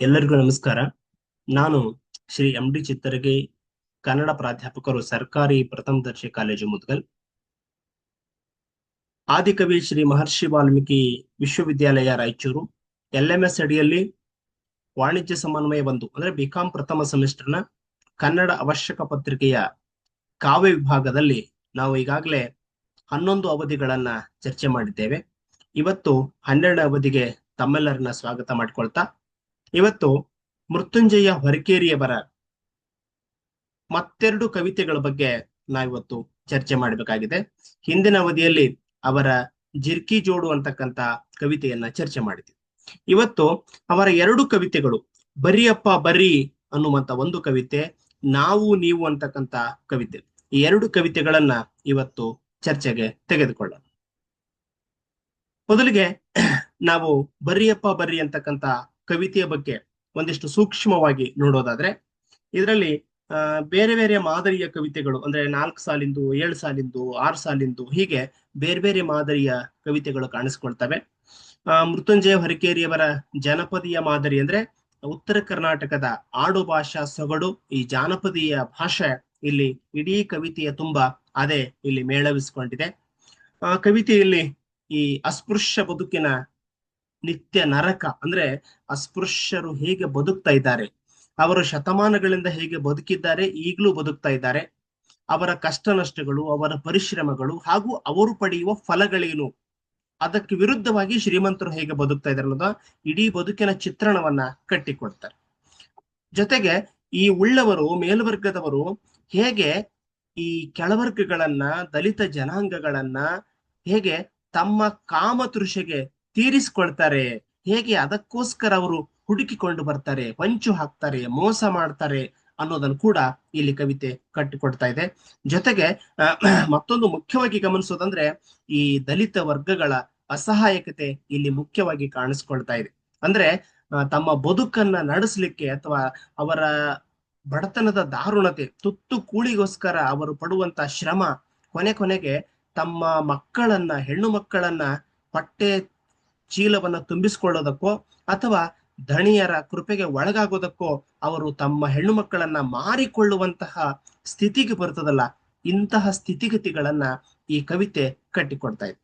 ಎಲ್ಲರಿಗೂ ನಮಸ್ಕಾರ. ನಾನು ಶ್ರೀ ಎಂ ಡಿ ಚಿತ್ತರಗಿ, ಕನ್ನಡ ಪ್ರಾಧ್ಯಾಪಕರು ಸರ್ಕಾರಿ ಪ್ರಥಮ ದರ್ಜೆ ಕಾಲೇಜು ಮುದ್ಗಲ್. ಆದಿಕವಿ ಶ್ರೀ ಮಹರ್ಷಿ ವಾಲ್ಮೀಕಿ ವಿಶ್ವವಿದ್ಯಾಲಯ ರಾಯಚೂರು ಎಲ್ ಎಂ ಎಸ್ ಅಡಿಯಲ್ಲಿ ವಾಣಿಜ್ಯ ಸಮನ್ವಯ ಒಂದು, ಅಂದ್ರೆ ಬಿಕಾಂ ಪ್ರಥಮ ಸೆಮಿಸ್ಟರ್ನ ಕನ್ನಡ ಅವಶ್ಯಕ ಪತ್ರಿಕೆಯ ಕಾವ್ಯ ವಿಭಾಗದಲ್ಲಿ ನಾವು ಈಗಾಗಲೇ ಹನ್ನೊಂದು ಅವಧಿಗಳನ್ನ ಚರ್ಚೆ ಮಾಡಿದ್ದೇವೆ. ಇವತ್ತು ಹನ್ನೆರಡು ಅವಧಿಗೆ ತಮ್ಮೆಲ್ಲರನ್ನ ಸ್ವಾಗತ ಮಾಡಿಕೊಳ್ತಾ ಇವತ್ತು ಮೃತ್ಯುಂಜಯ ಹೊರಕೇರಿಯವರ ಮತ್ತೆರಡು ಕವಿತೆಗಳ ಬಗ್ಗೆ ನಾವಿವತ್ತು ಚರ್ಚೆ ಮಾಡಬೇಕಾಗಿದೆ. ಹಿಂದಿನ ಅವಧಿಯಲ್ಲಿ ಅವರ ಜಿರ್ಕಿ ಜೋಡು ಅಂತಕ್ಕಂತ ಕವಿತೆಯನ್ನ ಚರ್ಚೆ ಮಾಡಿದ್ವಿ. ಇವತ್ತು ಅವರ ಎರಡು ಕವಿತೆಗಳು ಬರಿಯಪ್ಪ ಬರಿ ಅನ್ನುವಂತ ಒಂದು ಕವಿತೆ, ನಾವು ನೀವು ಅಂತಕ್ಕಂತ ಕವಿತೆ. ಈ ಎರಡು ಕವಿತೆಗಳನ್ನ ಇವತ್ತು ಚರ್ಚೆಗೆ ತೆಗೆದುಕೊಳ್ಳೋಣ. ಮೊದಲಿಗೆ ನಾವು ಬರಿಯಪ್ಪ ಬರಿ ಅಂತಕ್ಕಂತ ಕವಿತೆಯ ಬಗ್ಗೆ ಒಂದಿಷ್ಟು ಸೂಕ್ಷ್ಮವಾಗಿ ನೋಡೋದಾದ್ರೆ, ಇದರಲ್ಲಿ ಬೇರೆ ಬೇರೆ ಮಾದರಿಯ ಕವಿತೆಗಳು, ಅಂದ್ರೆ ನಾಲ್ಕು ಸಾಲಿಂದು, ಏಳು ಸಾಲಿಂದು, ಆರು ಸಾಲಿಂದು, ಹೀಗೆ ಬೇರೆ ಬೇರೆ ಮಾದರಿಯ ಕವಿತೆಗಳು ಕಾಣಿಸ್ಕೊಳ್ತವೆ. ಮೃತ್ಯುಂಜಯ ಹರಿಕೇರಿಯವರ ಜನಪದೀಯ ಮಾದರಿ ಅಂದ್ರೆ ಉತ್ತರ ಕರ್ನಾಟಕದ ಆಡು ಭಾಷಾ ಸೊಗಡು, ಈ ಜಾನಪದೀಯ ಭಾಷೆ ಇಲ್ಲಿ ಇಡೀ ಕವಿತೆಯ ತುಂಬಾ ಅದೇ ಇಲ್ಲಿ ಮೇಳವಿಸಿಕೊಂಡಿದೆ. ಕವಿತೆಯಲ್ಲಿ ಈ ಅಸ್ಪೃಶ್ಯ ಬದುಕಿನ ನಿತ್ಯ ನರಕ ಅಂದ್ರೆ ಅಸ್ಪೃಶ್ಯರು ಹೇಗೆ ಬದುಕ್ತಾ ಇದ್ದಾರೆ? ಅವರು ಶತಮಾನಗಳಿಂದ ಹೇಗೆ ಬದುಕಿದ್ದಾರೆ? ಈಗಲೂ ಬದುಕ್ತಾ ಇದ್ದಾರೆ. ಅವರ ಕಷ್ಟ ನಷ್ಟಗಳು ಅವರ ಪರಿಶ್ರಮಗಳು ಹಾಗೂ ಅವರು ಪಡೆಯುವ ಫಲಗಳೇನು? ಅದಕ್ಕೆ ವಿರುದ್ಧವಾಗಿ ಶ್ರೀಮಂತರು ಹೇಗೆ ಬದುಕ್ತಾ ಇದ್ದಾರೆ ಅನ್ನೋದ ಇಡೀ ಬದುಕಿನ ಚಿತ್ರಣವನ್ನ ಕಟ್ಟಿಕೊಡ್ತಾರೆ. ಜೊತೆಗೆ ಈ ಉಳ್ಳವರು, ಮೇಲ್ವರ್ಗದವರು ಹೇಗೆ ಈ ಕೆಳವರ್ಗಗಳನ್ನ, ದಲಿತ ಜನಾಂಗಗಳನ್ನ ಹೇಗೆ ತಮ್ಮ ಕಾಮತೃಷೆಗೆ ತೀರಿಸ್ಕೊಳ್ತಾರೆ. ಹೇಗೆ ಅದಕ್ಕೋಸ್ಕರ ಅವರು ಹುಡುಕಿಕೊಂಡು ಬರ್ತಾರೆ, ಪಂಚು ಹಾಕ್ತಾರೆ, ಮೋಸ ಮಾಡ್ತಾರೆ ಅನ್ನೋದನ್ನು ಕೂಡ ಇಲ್ಲಿ ಕವಿತೆ ಕಟ್ಟಿಕೊಡ್ತಾ ಇದೆ. ಜೊತೆಗೆ ಮತ್ತೊಂದು ಮುಖ್ಯವಾಗಿ ಗಮನಿಸೋದಂದ್ರೆ ಈ ದಲಿತ ವರ್ಗಗಳ ಅಸಹಾಯಕತೆ ಇಲ್ಲಿ ಮುಖ್ಯವಾಗಿ ಕಾಣಿಸ್ಕೊಳ್ತಾ ಇದೆ. ಅಂದ್ರೆ ತಮ್ಮ ಬದುಕನ್ನ ನಡೆಸಲಿಕ್ಕೆ ಅಥವಾ ಅವರ ಬಡತನದ ದಾರುಣತೆ, ತುತ್ತು ಕೂಳಿಗೋಸ್ಕರ ಅವರು ಪಡುವಂತ ಶ್ರಮ, ಕೊನೆ ಕೊನೆಗೆ ತಮ್ಮ ಮಕ್ಕಳನ್ನ, ಹೆಣ್ಣು ಮಕ್ಕಳನ್ನ ಹೊಟ್ಟೆ ಚೀಲವನ್ನ ತುಂಬಿಸಿಕೊಳ್ಳೋದಕ್ಕೋ ಅಥವಾ ಧಣಿಯರ ಕೃಪೆಗೆ ಒಳಗಾಗೋದಕ್ಕೋ ಅವರು ತಮ್ಮ ಹೆಣ್ಣು ಮಕ್ಕಳನ್ನ ಮಾರಿಕೊಳ್ಳುವಂತಹ ಸ್ಥಿತಿಗೆ ಬರ್ತದಲ್ಲ ಇಂತಹ ಸ್ಥಿತಿಗತಿಗಳನ್ನ ಈ ಕವಿತೆ ಕಟ್ಟಿಕೊಡ್ತಾ ಇದೆ.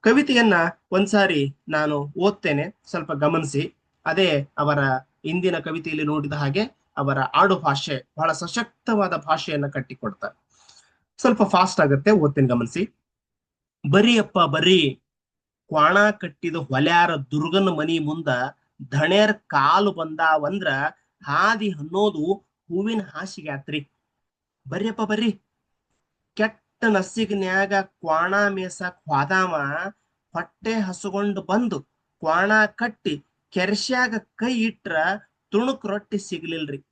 ಕವಿತೆಯನ್ನ ಒಂದ್ಸಾರಿ ನಾನು ಓದ್ತೇನೆ, ಸ್ವಲ್ಪ ಗಮನಿಸಿ. ಅದೇ ಅವರ ಇಂದಿನ ಕವಿತೆಯಲ್ಲಿ ನೋಡಿದ ಹಾಗೆ ಅವರ ಆಡು ಭಾಷೆ ಬಹಳ ಸಶಕ್ತವಾದ ಭಾಷೆಯನ್ನ ಕಟ್ಟಿಕೊಡ್ತಾರೆ. ಸ್ವಲ್ಪ ಫಾಸ್ಟ್ ಆಗುತ್ತೆ, ಓದ್ತೇನೆ, ಗಮನಿಸಿ. ಬರೀ ಅಪ್ಪ ಬರೀ. ಕ್ವಾಣ ಕಟ್ಟಿದ ಹೊಲ್ಯಾರ ದುರ್ಗನ ಮನಿ ಮುಂದ ಧಣೆರ್ ಕಾಲು ಬಂದಾವಂದ್ರ ಹಾದಿ ಅನ್ನೋದು ಹೂವಿನ ಹಾಸಿಗೆ ಆತ್ರಿ. ಬರ್ರಿಯಪ್ಪ, ಬರ್ರಿ. ಕೆಟ್ಟ ನಸ್ಸಿಗನ್ಯಾಗ ಕ್ವಾಣ ಮೇಸಕ್ ಹೋದಾಮ, ಹೊಟ್ಟೆ ಹಸುಗೊಂಡು ಬಂದು ಕ್ವಾಣ ಕಟ್ಟಿ ಕೆರ್ಶ್ಯಾಗ ಕೈ ಇಟ್ರ ತುಣುಕ್ ರೊಟ್ಟಿ ಸಿಗ್ಲಿಲ್ರಿ.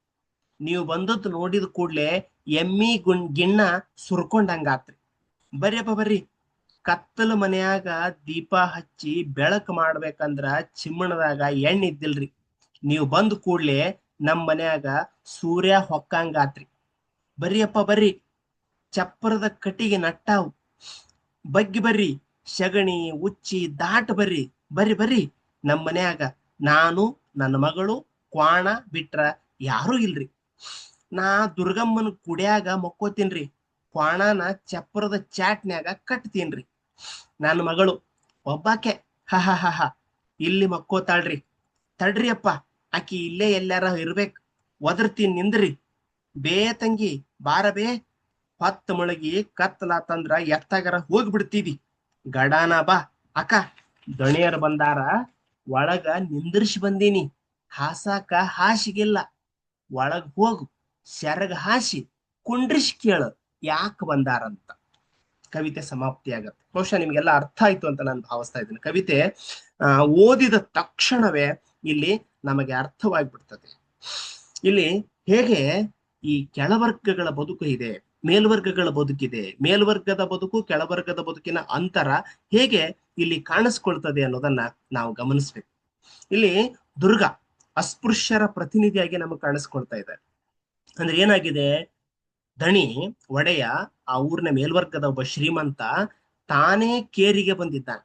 ನೀವು ಬಂದದ್ದು ನೋಡಿದ ಕೂಡ್ಲೆ ಎಮ್ಮಿ ಗುಣ್ ಗಿಣ್ಣ ಸುರ್ಕೊಂಡಂಗಾತ್ರಿ. ಬರ್ರಿಯಪ್ಪ, ಬರ್ರಿ. ಕತ್ತಲ ಮನ್ಯಾಗ ದೀಪ ಹಚ್ಚಿ ಬೆಳಕ್ ಮಾಡ್ಬೇಕಂದ್ರ ಚಿಮ್ಮಣದಾಗ ಎಣ್ಣೆ ಇದ್ದಿಲ್ರಿ. ನೀವು ಬಂದ್ ಕೂಡ್ಲೆ ನಮ್ ಮನ್ಯಾಗ ಸೂರ್ಯ ಹೊಕ್ಕಂಗಾತ್ರಿ. ಬರ್ರಿಯಪ್ಪ ಬರ್ರಿ, ಚಪ್ಪರದ ಕಟ್ಟಿಗೆ ನಟ್ಟಾವು. ಬಗ್ಗಿ ಬರ್ರಿ, ಶಗಣಿ, ಉಚ್ಚಿ, ದಾಟ ಬರ್ರಿ. ಬರ್ರಿ ಬರ್ರಿ. ನಮ್ ಮನ್ಯಾಗ ನಾನು, ನನ್ನ ಮಗಳು, ಕ್ವಾಣ ಬಿಟ್ರ ಯಾರೂ ಇಲ್ರಿ. ನಾ ದುರ್ಗಮ್ಮನ ಕುಡ್ಯಾಗ ಮಕ್ಕೋತೀನ್ರಿ. ಕ್ವಾಣನ ಚಪ್ಪರದ ಚಾಟ್ನ್ಯಾಗ ಕಟ್ತೀನ್ರಿ. ನನ್ನ ಮಗಳು, ಒಬ್ಬಾಕೆ, ಹ ಹ ಹ ಹ. ಇಲ್ಲಿ ಮಕ್ಕೋತಾಳ್ರಿ ತಡ್ರಿ ಅಪ್ಪ, ಆಕಿ ಇಲ್ಲೇ ಎಲ್ಲಾರ ಇರ್ಬೇಕು. ಒದರ್ತೀನಿ ನಿಂದ್ರಿ. ಬೇ ತಂಗಿ ಬಾರ ಬೇ ಹೊತ್ತ ಮುಳಗಿ ಕತ್ತಲಾತಂದ್ರ ಎತ್ತಾಗರ ಹೋಗ್ಬಿಡ್ತೀವಿ. ಗಡಾನ ಬಾ. ಅಕ್ಕ, ದಣಿಯರ್ ಬಂದಾರ. ಒಳಗ ನಿಂದ್ರಿಸಿ ಬಂದೀನಿ. ಹಾಸಾಕ ಹಾಸಿಗಿಲ್ಲ. ಒಳಗ್ ಹೋಗು. ಸೆರಗ ಹಾಸಿ. ಕುಂಡ್ರಿಸಿ ಕೇಳು. ಯಾಕೆ ಬಂದಾರಂತ. ಕವಿತೆ ಸಮಾಪ್ತಿ ಆಗತ್ತೆ. ಬಹುಶಃ ನಿಮ್ಗೆಲ್ಲ ಅರ್ಥ ಆಯ್ತು ಅಂತ ನಾನು ಭಾವಿಸ್ತಾ ಇದ್ದೀನಿ. ಕವಿತೆ ಓದಿದ ತಕ್ಷಣವೇ ಇಲ್ಲಿ ನಮಗೆ ಅರ್ಥವಾಗ್ಬಿಡ್ತದೆ. ಇಲ್ಲಿ ಹೇಗೆ ಈ ಕೆಳವರ್ಗಗಳ ಬದುಕು ಇದೆ, ಮೇಲ್ವರ್ಗಗಳ ಬದುಕಿದೆ, ಮೇಲ್ವರ್ಗದ ಬದುಕು, ಕೆಳವರ್ಗದ ಬದುಕಿನ ಅಂತರ ಹೇಗೆ ಇಲ್ಲಿ ಕಾಣಿಸ್ಕೊಳ್ತದೆ ಅನ್ನೋದನ್ನ ನಾವು ಗಮನಿಸ್ಬೇಕು. ಇಲ್ಲಿ ದುರ್ಗಾ, ಅಸ್ಪೃಶ್ಯರ ಪ್ರತಿನಿಧಿಯಾಗಿ ನಮಗೆ ಕಾಣಿಸ್ಕೊಳ್ತಾ ಇದೆ. ಅಂದ್ರೆ ಏನಾಗಿದೆ? ದಣಿ, ಒಡೆಯ, ಆ ಊರಿನ ಮೇಲ್ವರ್ಗದ ಒಬ್ಬ ಶ್ರೀಮಂತ ತಾನೇ ಕೇರಿಗೆ ಬಂದಿದ್ದಾನೆ.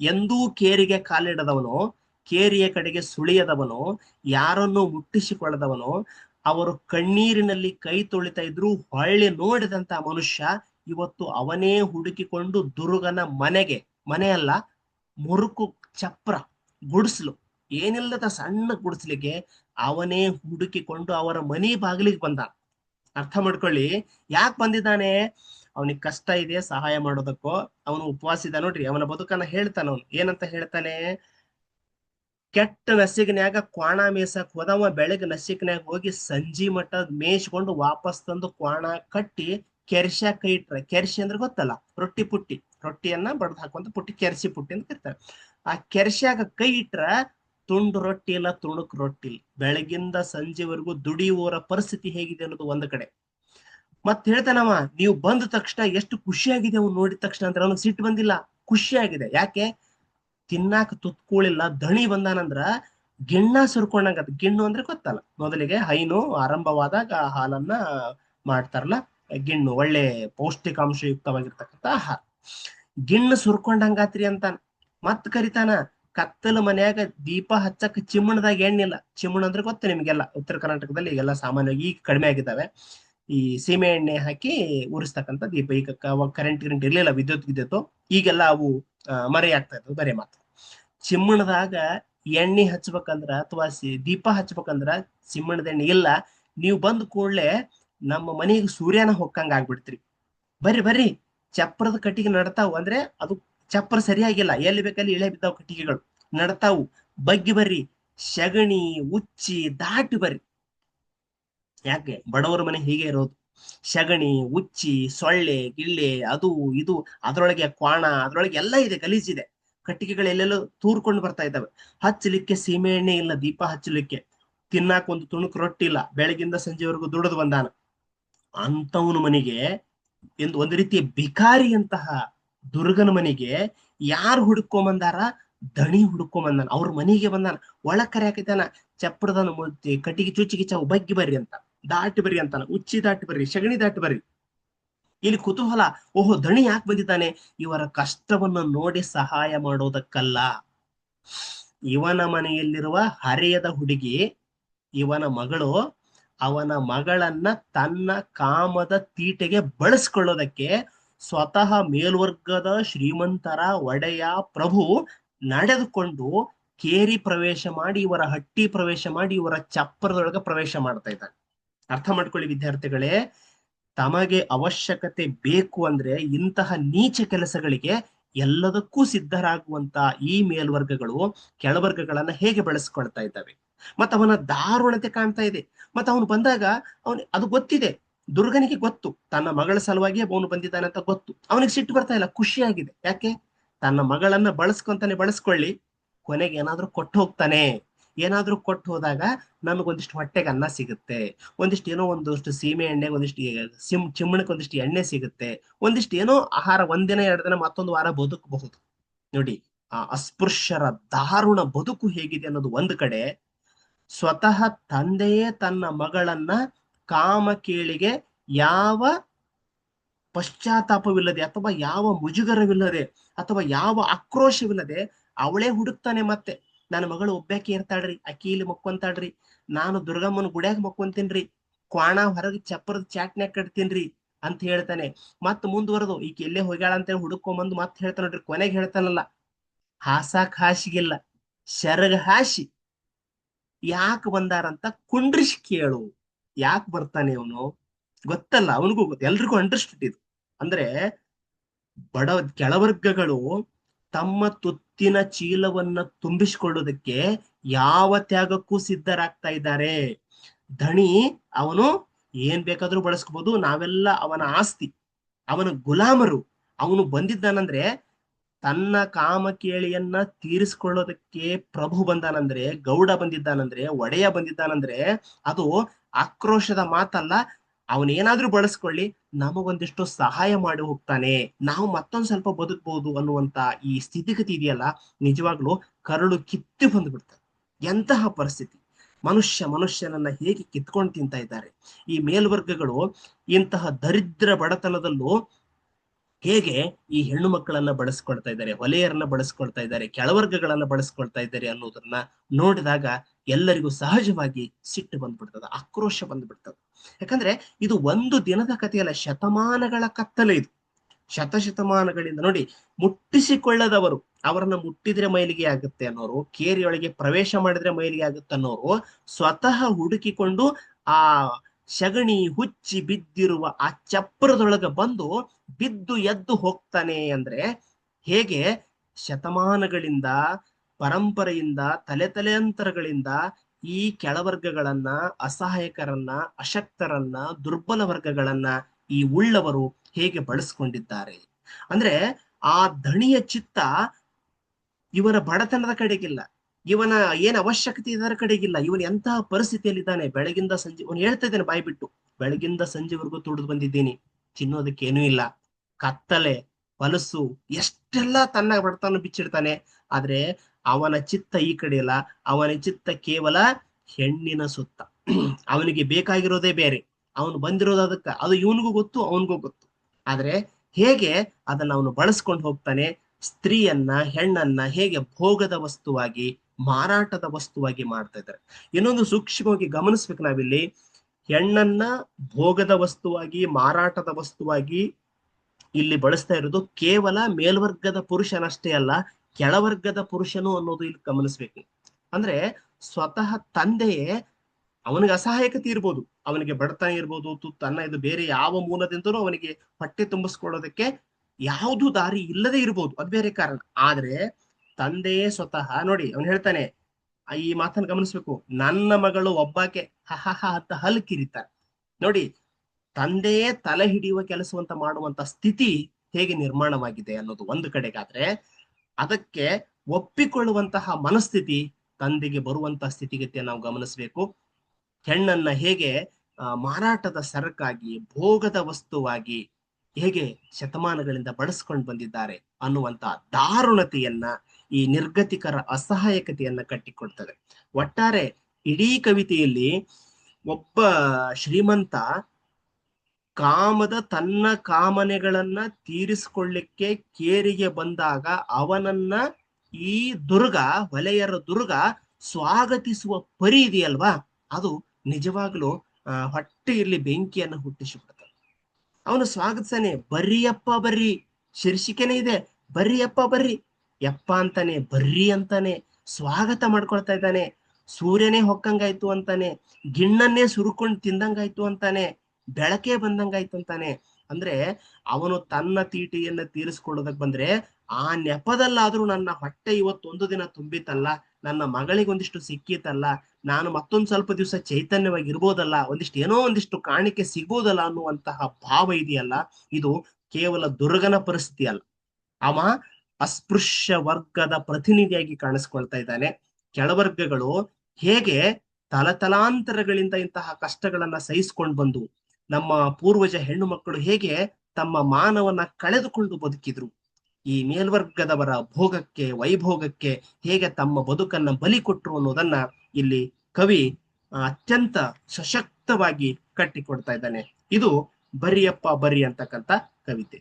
ಎಂದೂ ಕೇರಿಗೆ ಕಾಲಿಡದವನು, ಕೇರಿಯ ಕಡೆಗೆ ಸುಳಿಯದವನು, ಯಾರನ್ನು ಮುಟ್ಟಿಸಿಕೊಳ್ಳದವನು, ಅವರು ಕಣ್ಣೀರಿನಲ್ಲಿ ಕೈ ತೊಳಿತಾ ಇದ್ರು ಹೊಳ್ಳಿ ನೋಡಿದಂತ ಮನುಷ್ಯ ಇವತ್ತು ಅವನೇ ಹುಡುಕಿಕೊಂಡು ದುರ್ಗನ ಮನೆಗೆ ಮನೆಯಲ್ಲ ಮುರುಕು, ಚಪ್ರ, ಗುಡಿಸ್ಲು, ಏನಿಲ್ಲದ ಸಣ್ಣ ಗುಡಿಸ್ಲಿಕ್ಕೆ ಅವನೇ ಹುಡುಕಿಕೊಂಡು ಅವರ ಮನೆ ಬಾಗಿಲಿಗೆ ಬಂದ ಅರ್ಥ ಮಾಡ್ಕೊಳ್ಳಿ. ಯಾಕೆ ಬಂದಿದ್ದಾನೆ? ಅವನಿಗೆ ಕಷ್ಟ ಇದೆ, ಸಹಾಯ ಮಾಡೋದಕ್ಕೋ. ಅವನು ಉಪವಾಸ ಇದ್ದ ನೋಡ್ರಿ, ಅವನ ಬದುಕನ್ನ ಹೇಳ್ತಾನ ಅವನು. ಏನಂತ ಹೇಳ್ತಾನೆ? ಕೆಟ್ಟ ನಸಿಗನ್ಯಾಗ ಕ್ವಾಣ ಮೇಸಕ್ ಹೋದವ ಬೆಳಗ್ಗೆ ನಸಿಕನ್ಯಾಗ ಹೋಗಿ ಸಂಜಿ ಮಟ್ಟ ಮೇಯ್ಸ್ಕೊಂಡು ವಾಪಸ್ ತಂದು ಕ್ವಾಣ ಕಟ್ಟಿ ಕೆರ್ಶ ಕೈ ಇಟ್ರ. ಕೆರ್ಶಿ ಅಂದ್ರೆ ಗೊತ್ತಲ್ಲ, ರೊಟ್ಟಿ ಪುಟ್ಟಿ. ರೊಟ್ಟಿಯನ್ನ ಬಡ್ದು ಹಾಕುವಂತ ಪುಟ್ಟಿ, ಕೆರ್ಸಿ ಪುಟ್ಟಿ ಅಂತ ಇರ್ತಾರೆ ಆ ಕೆರ್ಶ್ಯಾಗ ಕೈ ಇಟ್ರ ತುಂಡು ರೊಟ್ಟಿ ಇಲ್ಲ, ತುಣುಕ್ ರೊಟ್ಟಿ ಬೆಳಗಿಂದ ಸಂಜೆವರೆಗೂ ದುಡಿಯುವವರ ಪರಿಸ್ಥಿತಿ ಹೇಗಿದೆ ಅನ್ನೋದು ಒಂದ್ ಕಡೆ. ಮತ್ ಹೇಳ್ತಾನವ ನೀವು ಬಂದ ತಕ್ಷಣ ಎಷ್ಟು ಖುಷಿಯಾಗಿದೆ ಅವ್ನು ನೋಡಿದ ತಕ್ಷಣ ಅಂದ್ರೆ ಅವ್ನಿಗೆ ಸಿಟ್ಟು ಬಂದಿಲ್ಲ. ಖುಷಿಯಾಗಿದೆ. ಯಾಕೆ? ತಿನ್ನಾಕ ತುತ್ಕೂಳಿಲ್ಲ, ದಣಿ ಬಂದಾನಂದ್ರ ಗಿಣ್ಣ ಸುರ್ಕೊಂಡಂಗ ಗಿಣ್ಣು ಅಂದ್ರೆ ಗೊತ್ತಲ್ಲ. ಮೊದಲಿಗೆ ಹೈನು ಆರಂಭವಾದಾಗ ಹಾಲನ್ನ ಮಾಡ್ತಾರಲ್ಲ, ಗಿಣ್ಣು, ಒಳ್ಳೆ ಪೌಷ್ಟಿಕಾಂಶಯುಕ್ತವಾಗಿರ್ತಕ್ಕಂಥ ಆಹಾರ ಗಿಣ್ಣು ಸುರ್ಕೊಂಡಂಗಾತ್ರಿ ಅಂತಾನ. ಮತ್ ಕರಿತಾನ ಕತ್ತಲ ಮನ್ಯಾಗ ದೀಪ ಹಚ್ಚಕ್ ಚಿಮ್ಮಣದಾಗ ಎಣ್ಣಿಲ್ಲ. ಚಿಮ್ಮಣ ಅಂದ್ರೆ ಗೊತ್ತ ನಿಮ್ಗೆಲ್ಲ. ಉತ್ತರ ಕರ್ನಾಟಕದಲ್ಲಿ ಈಗೆಲ್ಲ ಸಾಮಾನ್ಯವಾಗಿ ಈಗ ಕಡಿಮೆ ಆಗಿದ್ದಾವೆ. ಈ ಸೀಮೆ ಎಣ್ಣೆ ಹಾಕಿ ಉರಿಸ್ತಕ್ಕಂಥ ದೀಪ. ಈಗ ಕರೆಂಟ್ ಕರೆಂಟ್ ಇರ್ಲಿಲ್ಲ, ವಿದ್ಯುತ್ ವಿದ್ಯುತ್ ಈಗೆಲ್ಲ ಅವು ಮರೆ ಆಗ್ತಾ ಇದ್ವು ಬರೇ ಮಾತು ಚಿಮ್ಮಣದಾಗ ಎಣ್ಣೆ ಹಚ್ಬೇಕಂದ್ರ ಅಥವಾ ದೀಪ ಹಚ್ಬೇಕಂದ್ರ ಚಿಮ್ಮಣದ ಎಣ್ಣೆ ಇಲ್ಲ. ನೀವು ಬಂದ ಕೂಡ್ಲೆ ನಮ್ಮ ಮನೆಗೆ ಸೂರ್ಯನ ಹೊಕ್ಕಂಗ ಆಗ್ಬಿಡ್ತ್ರಿ. ಬರ್ರಿ ಬರ್ರಿ. ಚಪ್ರದ ಕಟ್ಟಿಗೆ ನಡ್ತಾವು ಅಂದ್ರೆ ಅದು ಚಪ್ರ ಸರಿಯಾಗಿಲ್ಲ. ಎಲ್ಲಿ ಬೇಕಲ್ಲಿ ಇಳೆ ಬಿದ್ದಾವ್ ಕಟ್ಟಿಗೆಗಳು. ನಡ್ತಾವು. ಬಗ್ಗಿ ಬರ್ರಿ. ಶಗಣಿ, ಉಚ್ಚಿ, ದಾಟಿ ಬರ್ರಿ. ಯಾಕೆ? ಬಡವರ ಮನೆ ಹೀಗೆ ಇರೋದು. ಶಗಣಿ, ಉಚ್ಚಿ, ಸೊಳ್ಳೆ, ಗಿಳ್ಳೆ, ಅದು, ಇದು, ಅದರೊಳಗೆ ಕ್ವಾಣ, ಅದರೊಳಗೆ ಎಲ್ಲ ಇದೆ ಗಲೀಜಿದೆ ಕಟ್ಟಿಗೆಗಳೆಲ್ಲೆಲ್ಲೋ ತೂರ್ಕೊಂಡು ಬರ್ತಾ ಇದ್ದಾವೆ. ಹಚ್ಚಲಿಕ್ಕೆ ಸೀಮೆ ಎಣ್ಣೆ ಇಲ್ಲ, ದೀಪ ಹಚ್ಚಲಿಕ್ಕೆ. ತಿನ್ನಾಕ ಒಂದು ತುಣುಕು ರೊಟ್ಟಿ ಇಲ್ಲ. ಬೆಳಗಿಂದ ಸಂಜೆವರೆಗೂ ದುಡಿದು ಬಂದಾನ. ಅಂತವನು ಮನೆಗೆ ಎಂದು ಒಂದು ರೀತಿಯ ಬಿಕಾರಿಯಂತಹ ದುರ್ಗನ ಮನೆಗೆ ಯಾರು ಹುಡುಕೊಂಬಂದಾರ ದಣಿ ಹುಡುಕೊಂಬಂದಾನ ಅವ್ರ ಮನೆಗೆ ಬಂದಾನ. ಒಳ ಕರೆ ಹಾಕಿದಾನ ಚಪ್ರದನ ಮುಚ್ಚಿ ಕಟ್ಟಿಗೆ ಚುಚ್ಚಿಗೆ ಚಾವು, ಬಗ್ಗಿ ಬರ್ರಿ ಅಂತ. ದಾಟಿ ಬರ್ರಿ ಅಂತಾನ, ಉಚ್ಚಿ ದಾಟಿ ಬರ್ರಿ ಸಗಣಿ ದಾಟಿ ಬರ್ರಿ. ಇಲ್ಲಿ ಕುತೂಹಲ, ಓಹೋ, ದಣಿ ಯಾಕೆ ಬಂದಿದ್ದಾನೆ? ಇವರ ಕಷ್ಟವನ್ನು ನೋಡಿ ಸಹಾಯ ಮಾಡೋದಕ್ಕಲ್ಲ. ಇವನ ಮನೆಯಲ್ಲಿರುವ ಹರೆಯದ ಹುಡುಗಿ, ಇವನ ಮಗಳು, ಅವನ ಮಗಳನ್ನ ತನ್ನ ಕಾಮದ ತೀಟೆಗೆ ಬಳಸ್ಕೊಳ್ಳೋದಕ್ಕೆ ಸ್ವತಃ ಮೇಲ್ವರ್ಗದ ಶ್ರೀಮಂತರ ಒಡೆಯ ಪ್ರಭು ನಡೆದುಕೊಂಡು ಕೇರಿ ಪ್ರವೇಶ ಮಾಡಿ, ಇವರ ಹಟ್ಟಿ ಪ್ರವೇಶ ಮಾಡಿ, ಇವರ ಚಪ್ಪರದೊಳಗೆ ಪ್ರವೇಶ ಮಾಡ್ತಾ ಇದ್ದಾನೆ. ಅರ್ಥ ಮಾಡ್ಕೊಳ್ಳಿ ವಿದ್ಯಾರ್ಥಿಗಳೇ, ತಮಗೆ ಅವಶ್ಯಕತೆ ಬೇಕು ಅಂದ್ರೆ ಇಂತಹ ನೀಚ ಕೆಲಸಗಳಿಗೆ ಎಲ್ಲದಕ್ಕೂ ಸಿದ್ಧರಾಗುವಂತ ಈ ಮೇಲ್ವರ್ಗಗಳು ಕೆಳವರ್ಗಗಳನ್ನ ಹೇಗೆ ಬೆಳೆಸ್ಕೊಳ್ತಾ ಇದ್ದಾವೆ? ಅವನ ದಾರುಣತೆ ಕಾಣ್ತಾ ಇದೆ. ಮತ್ತ ಅವನು ಬಂದಾಗ ಅವನು, ಅದು ಗೊತ್ತಿದೆ. ದುರ್ಗನಿಗೆ ಗೊತ್ತು. ತನ್ನ ಮಗಳ ಸಲುವಾಗಿಯೇ ಅವನು ಬಂದಿದ್ದಾನೆ ಅಂತ ಗೊತ್ತು. ಅವನಿಗೆ ಸಿಟ್ಟು ಬರ್ತಾ ಇಲ್ಲ. ಖುಷಿಯಾಗಿದೆ. ಯಾಕೆ? ತನ್ನ ಮಗಳನ್ನ ಬಳಸ್ಕೊಂತಾನೆ ಬಳಸ್ಕೊಳ್ಳಿ. ಕೊನೆಗೆ ಏನಾದ್ರೂ ಕೊಟ್ಟು ಹೋಗ್ತಾನೆ. ಏನಾದ್ರೂ ಕೊಟ್ಟು ಹೋದಾಗ ನಮಗೊಂದಿಷ್ಟು ಹೊಟ್ಟೆಗೆ ಅನ್ನ ಸಿಗುತ್ತೆ. ಒಂದಿಷ್ಟು ಏನೋ ಒಂದಿಷ್ಟು ಸೀಮೆ ಎಣ್ಣೆ, ಒಂದಿಷ್ಟು ಸಿಮ್, ಚಿಮ್ಮಣಕ್ಕೆ ಒಂದಿಷ್ಟು ಎಣ್ಣೆ ಸಿಗುತ್ತೆ. ಒಂದಿಷ್ಟು ಏನೋ ಆಹಾರ ಒಂದಿನ, ಎರಡು ದಿನ, ಮತ್ತೊಂದು ವಾರ ಬದುಕಬಹುದು. ನೋಡಿ, ಆ ಅಸ್ಪೃಶ್ಯರ ದಾರುಣ ಬದುಕು ಹೇಗಿದೆ ಅನ್ನೋದು ಒಂದು ಕಡೆ. ಸ್ವತಃ ತಂದೆಯೇ ತನ್ನ ಮಗಳನ್ನ ಕಾಮ ಕೇಳಿಗೆ ಯಾವ ಪಶ್ಚಾತ್ತಾಪವಿಲ್ಲದೆ ಅಥವಾ ಯಾವ ಮುಜುಗರವಿಲ್ಲದೆ ಅಥವಾ ಯಾವ ಆಕ್ರೋಶವಿಲ್ಲದೆ ಅವಳೇ ಹುಡುಕ್ತಾನೆ ಮತ್ತೆ, ನನ್ನ ಮಗಳು ಒಬ್ಬಾಕಿ ಇರ್ತಾಳ್ರಿ ಅಕ್ಕಿ ಮಕ್ಕೊಂತಾಳ್ರಿ, ನಾನು ದುರ್ಗಮ್ಮನ ಗುಡ್ಯಾಗ ಮಕ್ಕೊಂತೀನ್ರಿ, ಕ್ವಾಣ ಹೊರಗೆ ಚಪ್ಪರದ ಚಾಟ್ನ್ಯಾಗ ಕಟ್ತೀನ್ರಿ ಅಂತ ಹೇಳ್ತಾನೆ. ಮತ್ತ ಮುಂದುವರೆದು ಈಗ ಎಲ್ಲೇ ಹೋಗ್ಯಾಳ ಅಂತ ಹೇಳಿ ಹುಡುಕೊಂಬಂದು ಮತ್ತೆ ಹೇಳ್ತಾನ ನೋಡ್ರಿ, ಕೊನೆಗೆ ಹೇಳ್ತಾನಲ್ಲ, ಹಾಸಾಕ್ ಹಾಸಿಗಿಲ್ಲ, ಶರಗ ಹಾಸಿ, ಯಾಕೆ ಬಂದಾರಂತ ಕುಂಡ್ರಿಸಿ ಕೇಳು, ಯಾಕೆ ಬರ್ತಾನೆ ಅವನು? ಗೊತ್ತಲ್ಲ, ಅವನಿಗೂ ಎಲ್ರಿಗೂ ಅಂಡರ್ಸ್ಟುಡ್ ಇದು. ಅಂದ್ರೆ ಬಡ ಕೆಳವರ್ಗಗಳು ತಮ್ಮ ತುತ್ತಿನ ಚೀಲವನ್ನ ತುಂಬಿಸಿಕೊಳ್ಳೋದಕ್ಕೆ ಯಾವ ತ್ಯಾಗಕ್ಕೂ ಸಿದ್ಧರಾಗ್ತಾ ಇದ್ದಾರೆ. ಧಣಿ ಅವನು ಏನ್ ಬೇಕಾದ್ರೂ ಬಳಸ್ಕೋಬಹುದು ನಾವೆಲ್ಲ ಅವನ ಆಸ್ತಿ, ಅವನ ಗುಲಾಮರು. ಅವನು ಬಂದಿದ್ದಾನಂದ್ರೆ ತನ್ನ ಕಾಮಕೇಳಿಯನ್ನ ತೀರಿಸ್ಕೊಳ್ಳೋದಕ್ಕೆ ಪ್ರಭು ಬಂದಾನಂದ್ರೆ, ಗೌಡ ಬಂದಿದ್ದಾನಂದ್ರೆ, ಒಡೆಯ ಬಂದಿದ್ದಾನಂದ್ರೆ, ಅದು ಆಕ್ರೋಶದ ಮಾತಲ್ಲ ಅವನೇನಾದ್ರೂ ಬಳಸ್ಕೊಳ್ಳಿ, ನಮಗೊಂದಿಷ್ಟು ಸಹಾಯ ಮಾಡಿ ಹೋಗ್ತಾನೆ. ನಾವು ಮತ್ತೊಂದ್ ಸ್ವಲ್ಪ ಬದುಕ್ಬಹುದು ಅನ್ನುವಂತ ಈ ಸ್ಥಿತಿಗತಿ ಇದೆಯಲ್ಲ, ನಿಜವಾಗ್ಲು ಕರಳು ಕಿತ್ತು ಬಂದ್ಬಿಡ್ತಾರೆ ಎಂತಹ ಪರಿಸ್ಥಿತಿ? ಮನುಷ್ಯ ಮನುಷ್ಯನನ್ನ ಹೇಗೆ ಕಿತ್ಕೊಂಡು ತಿಂತಾ ಇದ್ದಾರೆ? ಈ ಮೇಲ್ವರ್ಗಗಳು ಇಂತಹ ದರಿದ್ರ ಬಡತನದಲ್ಲೂ ಹೇಗೆ ಈ ಹೆಣ್ಣು ಮಕ್ಕಳನ್ನ ಬಳಸ್ಕೊಳ್ತಾ ಇದ್ದಾರೆ ಹೊಲೆಯರನ್ನ ಬಳಸ್ಕೊಳ್ತಾ ಇದ್ದಾರೆ, ಕೆಳವರ್ಗಗಳನ್ನ ಬಳಸ್ಕೊಳ್ತಾ ಇದ್ದಾರೆ ಅನ್ನೋದನ್ನ ನೋಡಿದಾಗ ಎಲ್ಲರಿಗೂ ಸಹಜವಾಗಿ ಸಿಟ್ಟು ಬಂದ್ಬಿಡ್ತದ, ಆಕ್ರೋಶ ಬಂದ್ಬಿಡ್ತದ. ಯಾಕಂದ್ರೆ ಇದು ಒಂದು ದಿನದ ಕಥೆಯಲ್ಲ, ಶತಮಾನಗಳ ಕತ್ತಲೆ ಇದು. ಶತಶತಮಾನಗಳಿಂದ ನೋಡಿ, ಮುಟ್ಟಿಸಿಕೊಳ್ಳದವರು, ಅವರನ್ನ ಮುಟ್ಟಿದ್ರೆ ಮೈಲಿಗೆ ಆಗುತ್ತೆ ಅನ್ನೋರು, ಕೇರಿಯೊಳಗೆ ಪ್ರವೇಶ ಮಾಡಿದ್ರೆ ಮೈಲಿಗೆ ಆಗುತ್ತೆ ಅನ್ನೋರು ಸ್ವತಃ ಹುಡುಕಿಕೊಂಡು ಆ ಸಗಣಿ ಹುಚ್ಚಿ ಬಿದ್ದಿರುವ ಆ ಚಪ್ರದೊಳಗೆ ಬಂದು ಬಿದ್ದು ಎದ್ದು ಹೋಗ್ತಾನೆ ಅಂದ್ರೆ ಹೇಗೆ? ಶತಮಾನಗಳಿಂದ, ಪರಂಪರೆಯಿಂದ ತಲೆ ತಲೆಯಂತರಗಳಿಂದ ಈ ಕೆಳವರ್ಗಗಳನ್ನ, ಅಸಹಾಯಕರನ್ನ, ಅಶಕ್ತರನ್ನ, ದುರ್ಬಲ ವರ್ಗಗಳನ್ನ ಈ ಉಳ್ಳವರು ಹೇಗೆ ಬಳಸ್ಕೊಂಡಿದ್ದಾರೆ? ಅಂದ್ರೆ ಆ ಧಣಿಯ ಚಿತ್ತ ಇವರ ಬಡತನದ ಕಡೆಗಿಲ್ಲ. ಇವನ ಏನ್ ಅವಶ್ಯಕತೆ ಇದರ ಕಡೆಗಿಲ್ಲ. ಇವನ್ ಎಂತಹ ಪರಿಸ್ಥಿತಿಯಲ್ಲಿದ್ದಾನೆ? ಬೆಳಗಿಂದ ಸಂಜೆ, ಅವನು ಹೇಳ್ತಾ ಇದ್ದಾನೆ ಬಾಯಿ ಬಿಟ್ಟು, ಬೆಳಗಿಂದ ಸಂಜೆವರೆಗೂ ತುಡಿದು ಬಂದಿದ್ದೀನಿ. ತಿನ್ನೋದಕ್ಕೆ ಏನೂ ಇಲ್ಲ. ಕತ್ತಲೆ, ಹೊಲಸು, ಎಷ್ಟೆಲ್ಲ ತನ್ನ ಬಡತನ ಬಿಚ್ಚಿಡ್ತಾನೆ. ಆದ್ರೆ ಅವನ ಚಿತ್ತ ಈ ಕಡೆ ಇಲ್ಲ ಅವನ ಚಿತ್ತ ಕೇವಲ ಹೆಣ್ಣಿನ ಸುತ್ತ. ಅವನಿಗೆ ಬೇಕಾಗಿರೋದೇ ಬೇರೆ. ಅವನು ಬಂದಿರೋದು ಅದಕ್ಕ. ಅದು ಇವನಿಗೂ ಗೊತ್ತು, ಅವನಿಗೂ ಗೊತ್ತು. ಆದ್ರೆ ಹೇಗೆ ಅದನ್ನ ಅವನು ಬಳಸ್ಕೊಂಡು ಹೋಗ್ತಾನೆ? ಸ್ತ್ರೀಯನ್ನ, ಹೆಣ್ಣನ್ನ ಹೇಗೆ ಭೋಗದ ವಸ್ತುವಾಗಿ ಮಾರಾಟದ ವಸ್ತುವಾಗಿ ಮಾಡ್ತಾ ಇದ್ದಾರೆ. ಇನ್ನೊಂದು ಸೂಕ್ಷ್ಮವಾಗಿ ಗಮನಿಸ್ಬೇಕು ನಾವಿಲ್ಲಿ, ಹೆಣ್ಣನ್ನ ಭೋಗದ ವಸ್ತುವಾಗಿ, ಮಾರಾಟದ ವಸ್ತುವಾಗಿ ಇಲ್ಲಿ ಬಳಸ್ತಾ ಇರೋದು ಕೇವಲ ಮೇಲ್ವರ್ಗದ ಪುರುಷನಷ್ಟೇ ಅಲ್ಲ, ಕೆಳವರ್ಗದ ಪುರುಷನು ಅನ್ನೋದು ಇಲ್ಲಿ ಗಮನಿಸ್ಬೇಕು. ಅಂದ್ರೆ ಸ್ವತಃ ತಂದೆಯೇ ಅವನಿಗೆ ಅಸಹಾಯಕತೆ ಇರ್ಬೋದು ಅವನಿಗೆ ಬಡತನ ಇರ್ಬೋದು ತನ್ನ ಇದು ಬೇರೆ ಯಾವ ಮೂಲದಿಂದನು ಅವನಿಗೆ ಹೊಟ್ಟೆ ತುಂಬಿಸ್ಕೊಳ್ಳೋದಕ್ಕೆ ಯಾವುದು ದಾರಿ ಇಲ್ಲದೆ ಇರ್ಬೋದು. ಅದು ಬೇರೆ ಕಾರಣ. ಆದ್ರೆ ತಂದೆಯೇ ಸ್ವತಃ. ನೋಡಿ, ಅವನು ಹೇಳ್ತಾನೆ ಈ ಮಾತನ್ನು ಗಮನಿಸ್ಬೇಕು. ನನ್ನ ಮಗಳು ಒಬ್ಬಾಕೆ ಹಹ ಅಂತ ಹಲ್ ಕಿರಿತಾರೆ ನೋಡಿ, ತಂದೆಯೇ ತಲೆ ಹಿಡಿಯುವ ಕೆಲಸವಂತ ಮಾಡುವಂತ ಸ್ಥಿತಿ ಹೇಗೆ ನಿರ್ಮಾಣವಾಗಿದೆ ಅನ್ನೋದು ಒಂದು ಕಡೆಗಾದ್ರೆ, ಅದಕ್ಕೆ ಒಪ್ಪಿಕೊಳ್ಳುವಂತಹ ಮನಸ್ಥಿತಿ ತಂದೆಗೆ ಬರುವಂತಹ ಸ್ಥಿತಿಗತಿಯನ್ನು ನಾವು ಗಮನಿಸಬೇಕು. ಹೆಣ್ಣನ್ನ ಹೇಗೆ ಮಾರಾಟದ ಸರಕಾಗಿ, ಭೋಗದ ವಸ್ತುವಾಗಿ ಹೇಗೆ ಶತಮಾನಗಳಿಂದ ಬಳಸ್ಕೊಂಡು ಬಂದಿದ್ದಾರೆ ಅನ್ನುವಂತ ದಾರುಣತೆಯನ್ನ ಈ ನಿರ್ಗತಿಕರ ಅಸಹಾಯಕತೆಯನ್ನ ಕಟ್ಟಿಕೊಡ್ತದೆ ಒಟ್ಟಾರೆ ಇಡೀ ಕವಿತೆಯಲ್ಲಿ ಒಬ್ಬ ಶ್ರೀಮಂತ ಕಾಮದ ತನ್ನ ಕಾಮನೆಗಳನ್ನ ತೀರಿಸಿಕೊಳ್ಳಿಕ್ಕೆ ಕೇರಿಗೆ ಬಂದಾಗ ಅವನನ್ನ ಈ ದುರ್ಗ ಹೊಲೆಯರ ದುರ್ಗ ಸ್ವಾಗತಿಸುವ ಪರಿ ಇದೆಯಲ್ವಾ? ಅದು ನಿಜವಾಗ್ಲೂ ಹೊಟ್ಟೆಯಲ್ಲಿ ಬೆಂಕಿಯನ್ನು ಹುಟ್ಟಿಸಿಬಿಡ್ತಾನೆ ಅವನು ಸ್ವಾಗತಿಸನೆ ಬರಿಯಪ್ಪ ಬರ್ರಿ, ಶೀರ್ಷಿಕೆನೇ ಇದೆ ಬರಿಯಪ್ಪ ಬರ್ರಿ ಯಪ್ಪ ಅಂತಾನೆ, ಬರ್ರಿ ಅಂತಾನೆ, ಸ್ವಾಗತ ಮಾಡ್ಕೊಳ್ತಾ ಇದ್ದಾನೆ, ಸೂರ್ಯನೇ ಹೊಕ್ಕಂಗಾಯ್ತು ಅಂತಾನೆ, ಗಿಣ್ಣನ್ನೇ ಸುರುಕೊಂಡು ತಿಂದಂಗಾಯ್ತು ಅಂತಾನೆ, ಬೆಳಕೆ ಬಂದಂಗಾಯ್ತು ಅಂತಾನೆ. ಅಂದ್ರೆ ಅವನು ತನ್ನ ತೀಟಿಯನ್ನ ತೀರಿಸ್ಕೊಳ್ಳೋದಕ್ ಬಂದ್ರೆ ಆ ನೆಪದಲ್ಲಾದ್ರೂ ನನ್ನ ಹೊಟ್ಟೆ ಇವತ್ತೊಂದು ದಿನ ತುಂಬಿತಲ್ಲ, ನನ್ನ ಮಗಳಿಗೊಂದಿಷ್ಟು ಸಿಕ್ಕಿತಲ್ಲ, ನಾನು ಮತ್ತೊಂದ್ ಸ್ವಲ್ಪ ದಿವಸ ಚೈತನ್ಯವಾಗಿ ಇರ್ಬೋದಲ್ಲ, ಒಂದಿಷ್ಟು ಏನೋ ಒಂದಿಷ್ಟು ಕಾಣಿಕೆ ಸಿಗೋದಲ್ಲ ಅನ್ನುವಂತಹ ಭಾವ ಇದೆಯಲ್ಲ, ಇದು ಕೇವಲ ದುರ್ಗನ ಪರಿಸ್ಥಿತಿ ಅಲ್ಲ. ಅವ ಅಸ್ಪೃಶ್ಯ ವರ್ಗದ ಪ್ರತಿನಿಧಿಯಾಗಿ ಕಾಣಿಸ್ಕೊಳ್ತಾ ಇದ್ದಾನೆ. ಕೆಳವರ್ಗಗಳು ಹೇಗೆ ತಲತಲಾಂತರಗಳಿಂದ ಇಂತಹ ಕಷ್ಟಗಳನ್ನ ಸಹಿಸಿಕೊಂಡು ಬಂದು, ನಮ್ಮ ಪೂರ್ವಜ ಹೆಣ್ಣು ಮಕ್ಕಳು ಹೇಗೆ ತಮ್ಮ ಮಾನವನ್ನ ಕಳೆದುಕೊಂಡು ಬದುಕಿದ್ರು? ಈ ಮೇಲ್ವರ್ಗದವರ ಭೋಗಕ್ಕೆ, ವೈಭೋಗಕ್ಕೆ ಹೇಗೆ ತಮ್ಮ ಬದುಕನ್ನ ಬಲಿ ಕೊಟ್ರು ಅನ್ನೋದನ್ನ ಇಲ್ಲಿ ಕವಿ ಅತ್ಯಂತ ಸಶಕ್ತವಾಗಿ ಕಟ್ಟಿಕೊಡ್ತಾ ಇದ್ದಾನೆ. ಇದು ಬರಿಯಪ್ಪ ಬರಿ ಅಂತಕ್ಕಂಥ ಕವಿತೆ.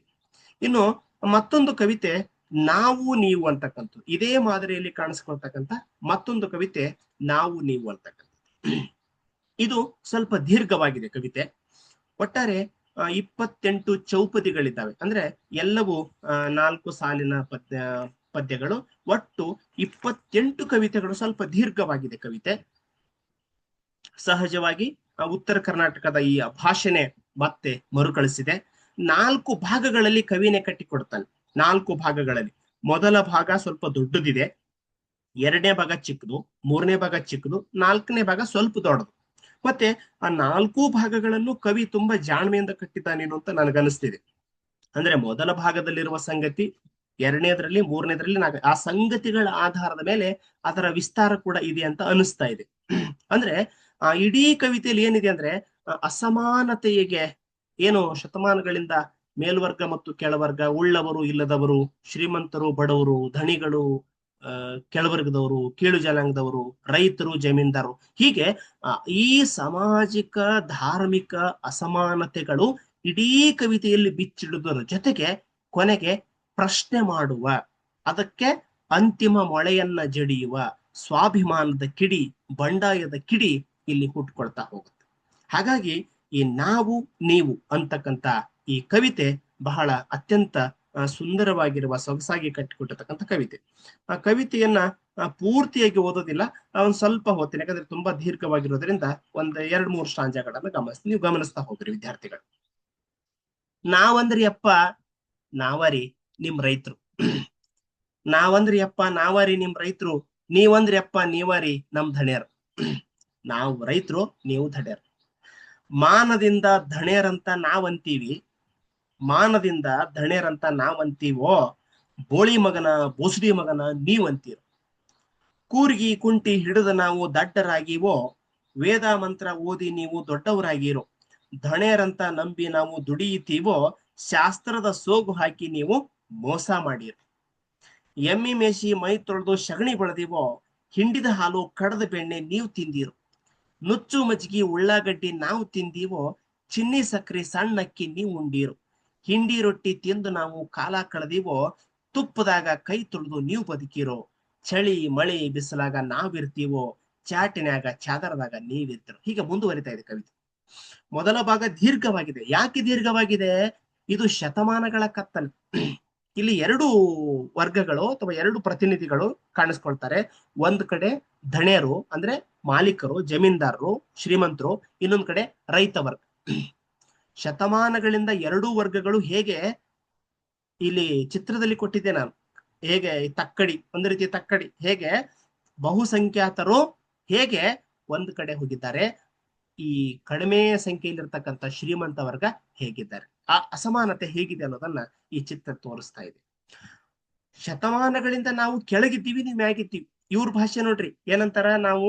ಇನ್ನು ಮತ್ತೊಂದು ಕವಿತೆ ನಾವು ನೀವು ಅಂತಕ್ಕಂಥದ್ದು. ಇದೇ ಮಾದರಿಯಲ್ಲಿ ಕಾಣಿಸ್ಕೊಳ್ತಕ್ಕಂಥ ಮತ್ತೊಂದು ಕವಿತೆ, ನಾವು ನೀವು ಅಂತಕ್ಕಂಥ ಇದು ಸ್ವಲ್ಪ ದೀರ್ಘವಾಗಿದೆ ಕವಿತೆ. ಒಟ್ಟಾರೆ ಇಪ್ಪತ್ತೆಂಟು ಚೌಪದಿಗಳಿದ್ದಾವೆ. ಅಂದ್ರೆ ಎಲ್ಲವೂ ನಾಲ್ಕು ಸಾಲಿನ ಪದ್ಯ, ಪದ್ಯಗಳು, ಒಟ್ಟು ಇಪ್ಪತ್ತೆಂಟು ಕವಿತೆಗಳು ಸ್ವಲ್ಪ ದೀರ್ಘವಾಗಿದೆ ಕವಿತೆ. ಸಹಜವಾಗಿ ಉತ್ತರ ಕರ್ನಾಟಕದ ಈ ಭಾಷೆನೆ ಮತ್ತೆ ಮರುಕಳಿಸಿದೆ. ನಾಲ್ಕು ಭಾಗಗಳಲ್ಲಿ ಕವಿನೇ ಕಟ್ಟಿಕೊಡ್ತಾನೆ. ನಾಲ್ಕು ಭಾಗಗಳಲ್ಲಿ. ಮೊದಲ ಭಾಗ ಸ್ವಲ್ಪ ದೊಡ್ಡದಿದೆ. ಎರಡನೇ ಭಾಗ ಚಿಕ್ಕದು, ಮೂರನೇ ಭಾಗ ಚಿಕ್ಕದು, ನಾಲ್ಕನೇ ಭಾಗ ಸ್ವಲ್ಪ ದೊಡ್ಡದು. ಮತ್ತೆ ಆ ನಾಲ್ಕು ಭಾಗಗಳನ್ನು ಕವಿ ತುಂಬಾ ಜಾಣ್ಮೆಯಿಂದ ಕಟ್ಟಿದ್ದಾನೇನು ಅಂತ ನನಗನ್ನಿಸ್ತಿದೆ. ಅಂದ್ರೆ ಮೊದಲ ಭಾಗದಲ್ಲಿರುವ ಸಂಗತಿ, ಎರಡನೇದ್ರಲ್ಲಿ, ಮೂರನೇದ್ರಲ್ಲಿ ನಾ ಆ ಸಂಗತಿಗಳ ಆಧಾರದ ಮೇಲೆ ಅದರ ವಿಸ್ತಾರ ಕೂಡ ಇದೆ ಅಂತ ಅನಿಸ್ತಾ ಇದೆ. ಅಂದ್ರೆ ಆ ಇಡೀ ಕವಿತೆಯಲ್ಲಿ ಏನಿದೆ ಅಂದ್ರೆ ಅಸಮಾನತೆಗೆ ಏನು ಶತಮಾನಗಳಿಂದ ಮೇಲ್ವರ್ಗ ಮತ್ತು ಕೆಳವರ್ಗ, ಉಳ್ಳವರು, ಇಲ್ಲದವರು, ಶ್ರೀಮಂತರು, ಬಡವರು ಧಣಿಗಳು ಕೆಳವರ್ಗದವರು, ಕೀಳು ಜನಾಂಗದವರು, ರೈತರು, ಜಮೀನ್ದಾರರು. ಹೀಗೆ ಈ ಸಾಮಾಜಿಕ, ಧಾರ್ಮಿಕ ಅಸಮಾನತೆಗಳು ಇಡೀ ಕವಿತೆಯಲ್ಲಿ ಬಿಚ್ಚಿಡುವುದರ ಜೊತೆಗೆ ಕೊನೆಗೆ ಪ್ರಶ್ನೆ ಮಾಡುವ, ಅದಕ್ಕೆ ಅಂತಿಮ ಮೊಳೆಯನ್ನ ಜಡಿಯುವ, ಸ್ವಾಭಿಮಾನದ ಕಿಡಿ, ಬಂಡಾಯದ ಕಿಡಿ ಇಲ್ಲಿ ಹುಟ್ಕೊಳ್ತಾ ಹೋಗುತ್ತೆ. ಹಾಗಾಗಿ ಈ ನಾವು, ನೀವು ಅಂತಕ್ಕಂತ ಈ ಕವಿತೆ ಬಹಳ ಅತ್ಯಂತ ಸುಂದರವಾಗಿರುವ, ಸೊಗಸಾಗಿ ಕಟ್ಟಿಕೊಟ್ಟಿರ್ತಕ್ಕಂಥ ಕವಿತೆ. ಆ ಕವಿತೆಯನ್ನ ಪೂರ್ತಿಯಾಗಿ ಓದೋದಿಲ್ಲ ಒಂದು ಸ್ವಲ್ಪ ಓದ್ತೀನಿ ಯಾಕಂದ್ರೆ ತುಂಬಾ ದೀರ್ಘವಾಗಿರೋದ್ರಿಂದ ಒಂದ್ ಎರಡ್ ಮೂರು ಸ್ಟಾಂಜಗಳನ್ನ ಗಮನಿಸ್ತೀನಿ. ನೀವು ಗಮನಿಸ್ತಾ ಹೋಗ್ರಿ ವಿದ್ಯಾರ್ಥಿಗಳು. ನಾವಂದ್ರಿ ಅಪ್ಪ, ನಾವರಿ ನಿಮ್ ರೈತರು. ನಾವಂದ್ರಿ ಅಪ್ಪ, ನಾವರಿ ನಿಮ್ ರೈತರು. ನೀವಂದ್ರಿ ಅಪ್ಪ, ನೀವರಿ ನಮ್ ಧಣ್ಯರು. ನಾವು ರೈತರು, ನೀವು ಧಣ್ಯರು. ಮಾನದಿಂದ ಧಣ್ಯರಂತ ನಾವಂತೀವಿ. ಮಾನದಿಂದ ಧಣೇರಂತ ನಾವಂತೀವೋ? ಬೋಳಿ ಮಗನ ಬೋಸಡಿ ಮಗನ ನೀವಂತೀರೋ? ಕೂರ್ಗಿ ಕುಂಟಿ ಹಿಡಿದ ನಾವು ದಡ್ಡರಾಗಿವೋ? ವೇದ ಮಂತ್ರ ಓದಿ ನೀವು ದೊಡ್ಡವರಾಗಿರೋ? ಧಣೇರಂತ ನಂಬಿ ನಾವು ದುಡಿಯುತ್ತೀವೋ? ಶಾಸ್ತ್ರದ ಸೋಗು ಹಾಕಿ ನೀವು ಮೋಸ ಮಾಡಿರು? ಎಮ್ಮಿ ಮೇಸಿ ಮೈ ತೊಳೆದು ಸಗಣಿ ಬೆಳೆದಿವೋ? ಹಿಂಡಿದ ಹಾಲು ಕಡದ ಬೆಣ್ಣೆ ನೀವು ತಿಂದಿರು? ನುಚ್ಚು ಮಜ್ಜಿಗೆ ಉಳ್ಳಾಗಡ್ಡಿ ನಾವು ತಿಂದೀವೋ? ಚಿನ್ನಿ ಸಕ್ಕರೆ ಸಣ್ಣಕ್ಕಿ ನೀವು ಉಂಡೀರು? ಹಿಂಡಿ ರೊಟ್ಟಿ ತಿಂದು ನಾವು ಕಾಲ ಕಳೆದಿವೋ, ತುಪ್ಪದಾಗ ಕೈ ತೊಳೆದು ನೀವು ಬದುಕಿರೋ, ಚಳಿ ಮಳೆ ಬಿಸಿಲಾಗ ನಾವಿರ್ತೀವೋ, ಚಾಟಿನ್ಯಾಗ ಚಾದರದಾಗ ನೀವಿರ್ತೀರೋ. ಹೀಗೆ ಮುಂದುವರಿತಾ ಇದೆ ಕವಿತೆ. ಮೊದಲ ಭಾಗ ದೀರ್ಘವಾಗಿದೆ. ಯಾಕೆ ದೀರ್ಘವಾಗಿದೆ? ಇದು ಶತಮಾನಗಳ ಕತ್ತಲೆ. ಇಲ್ಲಿ ಎರಡು ವರ್ಗಗಳು ಅಥವಾ ಎರಡು ಪ್ರತಿನಿಧಿಗಳು ಕಾಣಿಸ್ಕೊಳ್ತಾರೆ. ಒಂದ್ ಕಡೆ ಧಣ್ಯರು ಅಂದ್ರೆ ಮಾಲೀಕರು, ಜಮೀನ್ದಾರರು, ಶ್ರೀಮಂತರು, ಇನ್ನೊಂದ್ ಕಡೆ ರೈತ ವರ್ಗ ಶತಮಾನಗಳಿಂದ ಎರಡೂ ವರ್ಗಗಳು ಹೇಗೆ ಇಲ್ಲಿ ಚಿತ್ರದಲ್ಲಿ ಕೊಟ್ಟಿದ್ದೆ ನಾನು. ಹೇಗೆ ತಕ್ಕಡಿ, ಒಂದು ರೀತಿಯ ತಕ್ಕಡಿ, ಹೇಗೆ ಬಹುಸಂಖ್ಯಾತರು ಹೇಗೆ ಒಂದ್ ಕಡೆ ಹೋಗಿದ್ದಾರೆ, ಈ ಕಡಿಮೆ ಸಂಖ್ಯೆಯಲ್ಲಿರ್ತಕ್ಕಂಥ ಶ್ರೀಮಂತ ವರ್ಗ ಹೇಗಿದ್ದಾರೆ, ಆ ಅಸಮಾನತೆ ಹೇಗಿದೆ ಅನ್ನೋದನ್ನ ಈ ಚಿತ್ರ ತೋರಿಸ್ತಾ ಇದೆ. ಶತಮಾನಗಳಿಂದ ನಾವು ಕೆಳಗಿದ್ದೀವಿ, ನೀವು ಮ್ಯಾಗಿದ್ದೀವಿ. ಇವ್ರ ಭಾಷೆ ನೋಡ್ರಿ, ಏನಂತಾರ ನಾವು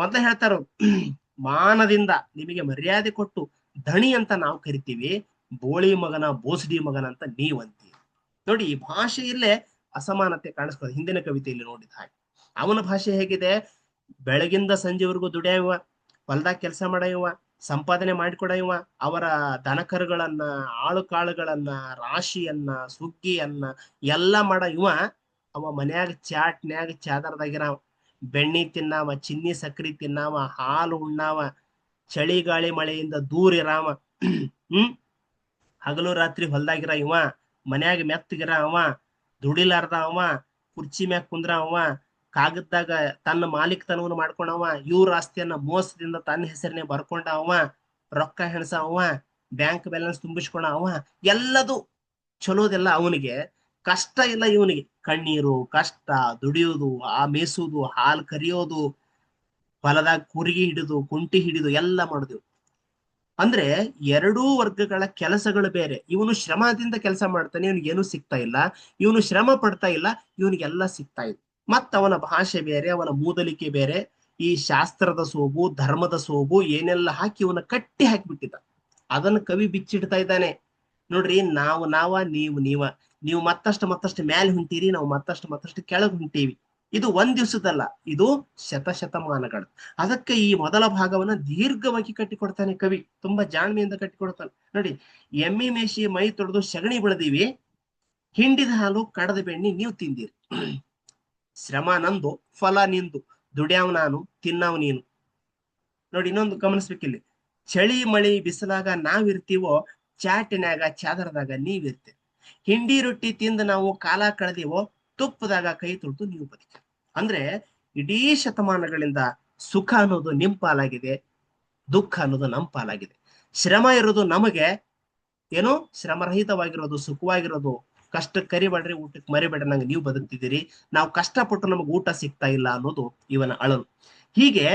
ಮೊದಲ ಹೇಳ್ತಾರ ಮಾನದಿಂದ ನಿಮಗೆ ಮರ್ಯಾದೆ ಕೊಟ್ಟು ಧಣಿ ಅಂತ ನಾವು ಕರಿತೀವಿ, ಬೋಳಿ ಮಗನ, ಬೋಸಡಿ ಮಗನ ಅಂತ ನೀವಂತಿ ನೋಡಿ, ಈ ಭಾಷೆಯಲ್ಲೇ ಅಸಮಾನತೆ ಕಾಣಿಸ್ಕೊಳ್ಳೋದು. ಹಿಂದಿನ ಕವಿತೆಯಲ್ಲಿ ನೋಡಿದ ಹಾಗೆ. ಅವನ ಭಾಷೆ ಹೇಗಿದೆ? ಬೆಳಗಿಂದ ಸಂಜೆವರೆಗೂ ದುಡಿಯುವ ಹೊಲ್ದಾಗ ಕೆಲಸ ಮಾಡಯುವ ಸಂಪಾದನೆ ಮಾಡಿಕೊಡಯುವ ಅವರ ದನಕರುಗಳನ್ನ ಆಳು ಕಾಳುಗಳನ್ನ ರಾಶಿಯನ್ನ, ಸುಗ್ಗಿಯನ್ನ ಎಲ್ಲ ಮಾಡ ಅವ ಮನ್ಯಾಗ ಚಾಟ್ನ್ಯಾಗ ಚಾದರದಾಗಿರಾವ. ಬೆಣ್ಣಿ ತಿನ್ನಾವ, ಚಿನ್ನಿ ಸಕ್ರಿ ತಿನ್ನಾವ, ಹಾಲು ಉಣ್ಣಾವ ಚಳಿ ಗಾಳಿ ಮಳೆಯಿಂದ ದೂರ ರಾಮ ಹ್ಮ್? ಹಗಲು ರಾತ್ರಿ ಹೊಲ್ದಾಗಿರ ಇವ. ಮನ್ಯಾಗ ಮೆತ್ತಗಿರ ಅವ. ದುಡಿಲಾರ್ದ ಅವ. ಕುರ್ಚಿ ಮ್ಯಾಗ ಕುಂದ್ರ ಅವ. ಕಾಗದ್ದಾಗ ತನ್ನ ಮಾಲೀಕತನವನ್ನು ಮಾಡ್ಕೊಂಡವ ಇವ್ರ ಆಸ್ತಿಯನ್ನ ಮೋಸದಿಂದ ತನ್ನ ಹೆಸರನ್ನೇ ಬರ್ಕೊಂಡ ಅವ. ರೊಕ್ಕ ಹೆಣಸ ಅವ. ಬ್ಯಾಂಕ್ ಬ್ಯಾಲೆನ್ಸ್ ತುಂಬಿಸ್ಕೊಂಡ ಅವ. ಎಲ್ಲದು ಚಲೋದೆಲ್ಲ ಅವನಿಗೆ. ಕಷ್ಟ ಇಲ್ಲ ಇವನಿಗೆ. ಕಣ್ಣೀರು, ಕಷ್ಟ, ದುಡಿಯೋದು, ಆ ಮೇಸುದು ಹಾಲು ಕರಿಯೋದು ಹೊಲದಾಗ ಕುರಿಗೆ ಹಿಡಿದು, ಕುಂಟಿ ಹಿಡಿದು ಎಲ್ಲ ಮಾಡಿದೆವು. ಅಂದ್ರೆ ಎರಡೂ ವರ್ಗಗಳ ಕೆಲಸಗಳು ಬೇರೆ. ಇವನು ಶ್ರಮದಿಂದ ಕೆಲಸ ಮಾಡ್ತಾನೆ, ಇವನಿಗೆ ಏನು ಸಿಗ್ತಾ ಇಲ್ಲ. ಇವನು ಶ್ರಮ ಪಡ್ತಾ ಇಲ್ಲ, ಇವನಿಗೆಲ್ಲ ಸಿಗ್ತಾ ಇದೆ. ಮತ್ತ ಅವನ ಭಾಷೆ ಬೇರೆ, ಅವನ ಮೂದಲಿಕೆ ಬೇರೆ. ಈ ಶಾಸ್ತ್ರದ ಸೋಗು ಧರ್ಮದ ಸೋಗು ಏನೆಲ್ಲ ಹಾಕಿ ಇವನ ಕಟ್ಟಿ ಹಾಕಿಬಿಟ್ಟಿದ್ದ. ಅದನ್ನ ಕವಿ ಬಿಚ್ಚಿಡ್ತಾ ಇದ್ದಾನೆ. ನೋಡ್ರಿ, ನಾವು, ನಾವ, ನೀವು, ನೀವ. ನೀವು ಮತ್ತಷ್ಟು ಮತ್ತಷ್ಟು ಮ್ಯಾಲೆ ಹೊಂಟೀರಿ, ನಾವು ಮತ್ತಷ್ಟು ಮತ್ತಷ್ಟು ಕೆಳಗೆ ಹೊಂಟೀವಿ. ಇದು ಒಂದ್ ದಿವಸದಲ್ಲ, ಇದು ಶತಶತಮಾನಗಳು. ಅದಕ್ಕೆ ಈ ಮೊದಲ ಭಾಗವನ್ನ ದೀರ್ಘವಾಗಿ ಕಟ್ಟಿಕೊಡ್ತಾನೆ ಕವಿ. ತುಂಬಾ ಜಾಣ್ಮೆಯಿಂದ ಕಟ್ಟಿಕೊಡ್ತಾನೆ. ನೋಡಿ, ಎಮ್ಮಿ ಮೇಷಿ ಮೈ ತೊಳೆದು ಸಗಣಿ ಬೆಳೆದೀವಿ, ಹಿಂಡಿದ ಹಾಲು ಕಡದ ಬೆಣ್ಣಿ ನೀವು ತಿಂದಿರಿ. ಶ್ರಮ ನಂದು, ಫಲ ನಿಂದು, ದುಡ್ಯಾವ್ ನಾನು, ತಿನ್ನಾವ್ ನೀನು. ನೋಡಿ, ಇನ್ನೊಂದು ಗಮನಿಸ್ಬೇಕಿಲ್ಲಿ. ಚಳಿ ಮಳಿ ಬಿಸಿಲಾಗ ನಾವಿರ್ತೀವೋ ಚಾಟಿನಾಗ ಚಾದರದಾಗ ನೀವಿರ್ತೀರಿ ಹಿಂಡಿ ರೊಟ್ಟಿ ತಿಂದು ನಾವು ಕಾಲ ಕಳೆದಿವೋ, ತುಪ್ಪದಾಗ ಕೈ ತೊಳೆದು ನೀವು ಬದುಕಿ ಅಂದ್ರೆ ಇಡೀ ಶತಮಾನಗಳಿಂದ ಸುಖ ಅನ್ನೋದು ನಿಮ್ ಪಾಲಾಗಿದೆ, ದುಃಖ ಅನ್ನೋದು ನಮ್ ಪಾಲಾಗಿದೆ. ಶ್ರಮ ಇರೋದು ನಮಗೆ, ಏನೋ ಶ್ರಮರಹಿತವಾಗಿರೋದು, ಸುಖವಾಗಿರೋದು ಕಷ್ಟಕ್ಕೆ ಕರಿಬೇಡ್ರಿ, ಊಟಕ್ಕೆ ಮರಿಬೇಡ್ರಿ, ನಂಗೆ ನೀವು ಬದುಕ್ತಿದ್ದೀರಿ, ನಾವು ಕಷ್ಟಪಟ್ಟು ನಮಗೆ ಊಟ ಸಿಗ್ತಾ ಇಲ್ಲ ಅನ್ನೋದು ಇವನ ಅಳಲು. ಹೀಗೆ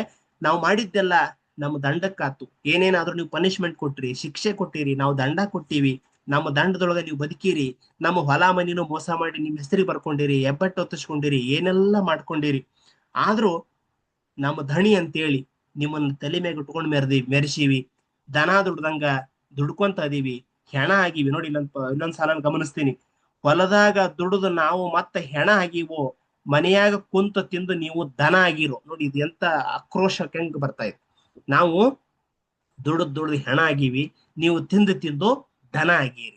ನಾವು ಮಾಡಿದ್ದೆಲ್ಲ ನಮ್ಮ ದಂಡಕ್ಕಾತು. ಏನೇನಾದ್ರೂ ನೀವು ಪನಿಷ್ಮೆಂಟ್ ಕೊಟ್ರಿ, ಶಿಕ್ಷೆ ಕೊಟ್ಟಿರಿ, ನಾವು ದಂಡ ಕೊಟ್ಟಿವಿ ನಮ್ಮ ದಂಡದೊಳಗೆ ನೀವು ಬದುಕಿರಿ, ನಮ್ಮ ಹೊಲ ಮನಿನೂ ಮೋಸ ಮಾಡಿ ನಿಮ್ಮ ಹೆಸರಿಗೆ ಬರ್ಕೊಂಡಿರಿ, ಹೆಬ್ಬಟ್ಟು ಹೊತ್ತಿಸ್ಕೊಂಡಿರಿ, ಏನೆಲ್ಲ ಮಾಡ್ಕೊಂಡಿರಿ. ಆದ್ರೂ ನಮ್ಮ ಧಣಿ ಅಂತೇಳಿ ನಿಮ್ಮನ್ನ ತಲೆ ಮೇಲೆ ಇಟ್ಕೊಂಡು ಮೆರೆದಿ, ಮೆರೆಸಿವಿ. ದನ ದುಡ್ದಂಗ ದುಡ್ಕೊಂತ ಅದೀವಿ ಹೆಣ ಆಗಿವಿ. ನೋಡಿ ಇನ್ನೊಂದ್ ಇನ್ನೊಂದ್ ಸಲ ಗಮನಿಸ್ತೀನಿ. ಹೊಲದಾಗ ದುಡಿದು ನಾವು ಮತ್ತೆ ಹೆಣ ಆಗಿವೋ, ಮನೆಯಾಗ ಕುಂತ ತಿಂದು ನೀವು ದನ ಆಗಿರೋ. ನೋಡಿ ಇದು ಎಂತ ಆಕ್ರೋಶ ಹೆಂಗ್ ಬರ್ತಾ ಇದೆ ನಾವು ದುಡ್ದು ದುಡ್ದು ಹೆಣ ಆಗಿವಿ. ನೀವು ತಿಂದು ತಿಂದು ದನ ಆಗಿರಿ.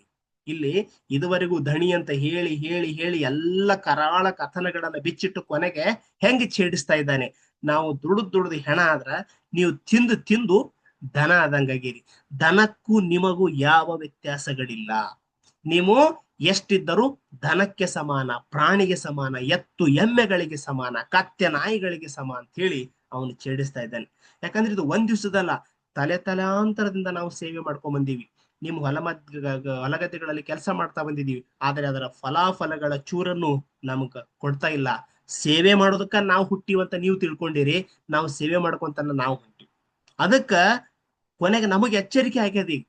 ಇಲ್ಲಿ ಇದುವರೆಗೂ ಧಣಿ ಅಂತ ಹೇಳಿ ಹೇಳಿ ಹೇಳಿ ಎಲ್ಲ ಕರಾಳ ಕಥನಗಳನ್ನ ಬಿಚ್ಚಿಟ್ಟು ಕೊನೆಗೆ ಹೆಂಗೆ ಛೇಡಿಸ್ತಾ ಇದ್ದಾನೆ? ನಾವು ದುಡ್ದು ದುಡ್ದು ಹೆಣ ಆದ್ರ ನೀವು ತಿಂದು ತಿಂದು ದನ ಆದಂಗಾಗಿರಿ ದನಕ್ಕೂ ನಿಮಗೂ ಯಾವ ವ್ಯತ್ಯಾಸಗಳಿಲ್ಲ. ನೀವು ಎಷ್ಟಿದ್ದರೂ ದನಕ್ಕೆ ಸಮಾನ, ಪ್ರಾಣಿಗೆ ಸಮಾನ, ಎತ್ತು ಎಮ್ಮೆಗಳಿಗೆ ಸಮಾನ, ಕತ್ತೆ ನಾಯಿಗಳಿಗೆ ಸಮ ಅಂತ ಹೇಳಿ ಅವನು ಛೇಡಿಸ್ತಾ ಇದ್ದಾನೆ. ಯಾಕಂದ್ರೆ ಇದು ಒಂದ್ ದಿವಸದಲ್ಲ, ತಲೆ ತಲಾಂತರದಿಂದ ನಾವು ಸೇವೆ ಮಾಡ್ಕೊಂಡ್ ಬಂದೀವಿ. ನಿಮ್ ಹೊಲ ಮದ್ ಹೊಲಗದ್ದೆಗಳಲ್ಲಿ ಕೆಲಸ ಮಾಡ್ತಾ ಬಂದಿದೀವಿ ಆದರೆ ಅದರ ಫಲಾಫಲಗಳ ಚೂರನ್ನು ನಮಗ ಕೊಡ್ತಾ ಇಲ್ಲ. ಸೇವೆ ಮಾಡೋದಕ್ಕ ನಾವು ಹುಟ್ಟಿವಂತ ನೀವು ತಿಳ್ಕೊಂಡಿರಿ. ನಾವು ಸೇವೆ ಮಾಡ್ಕೊಂತ ನಾವು ಹುಟ್ಟಿವಿ ಅದಕ್ಕ ಕೊನೆಗೆ ನಮಗೆ ಎಚ್ಚರಿಕೆ ಆಗ್ಯದ ಈಗ.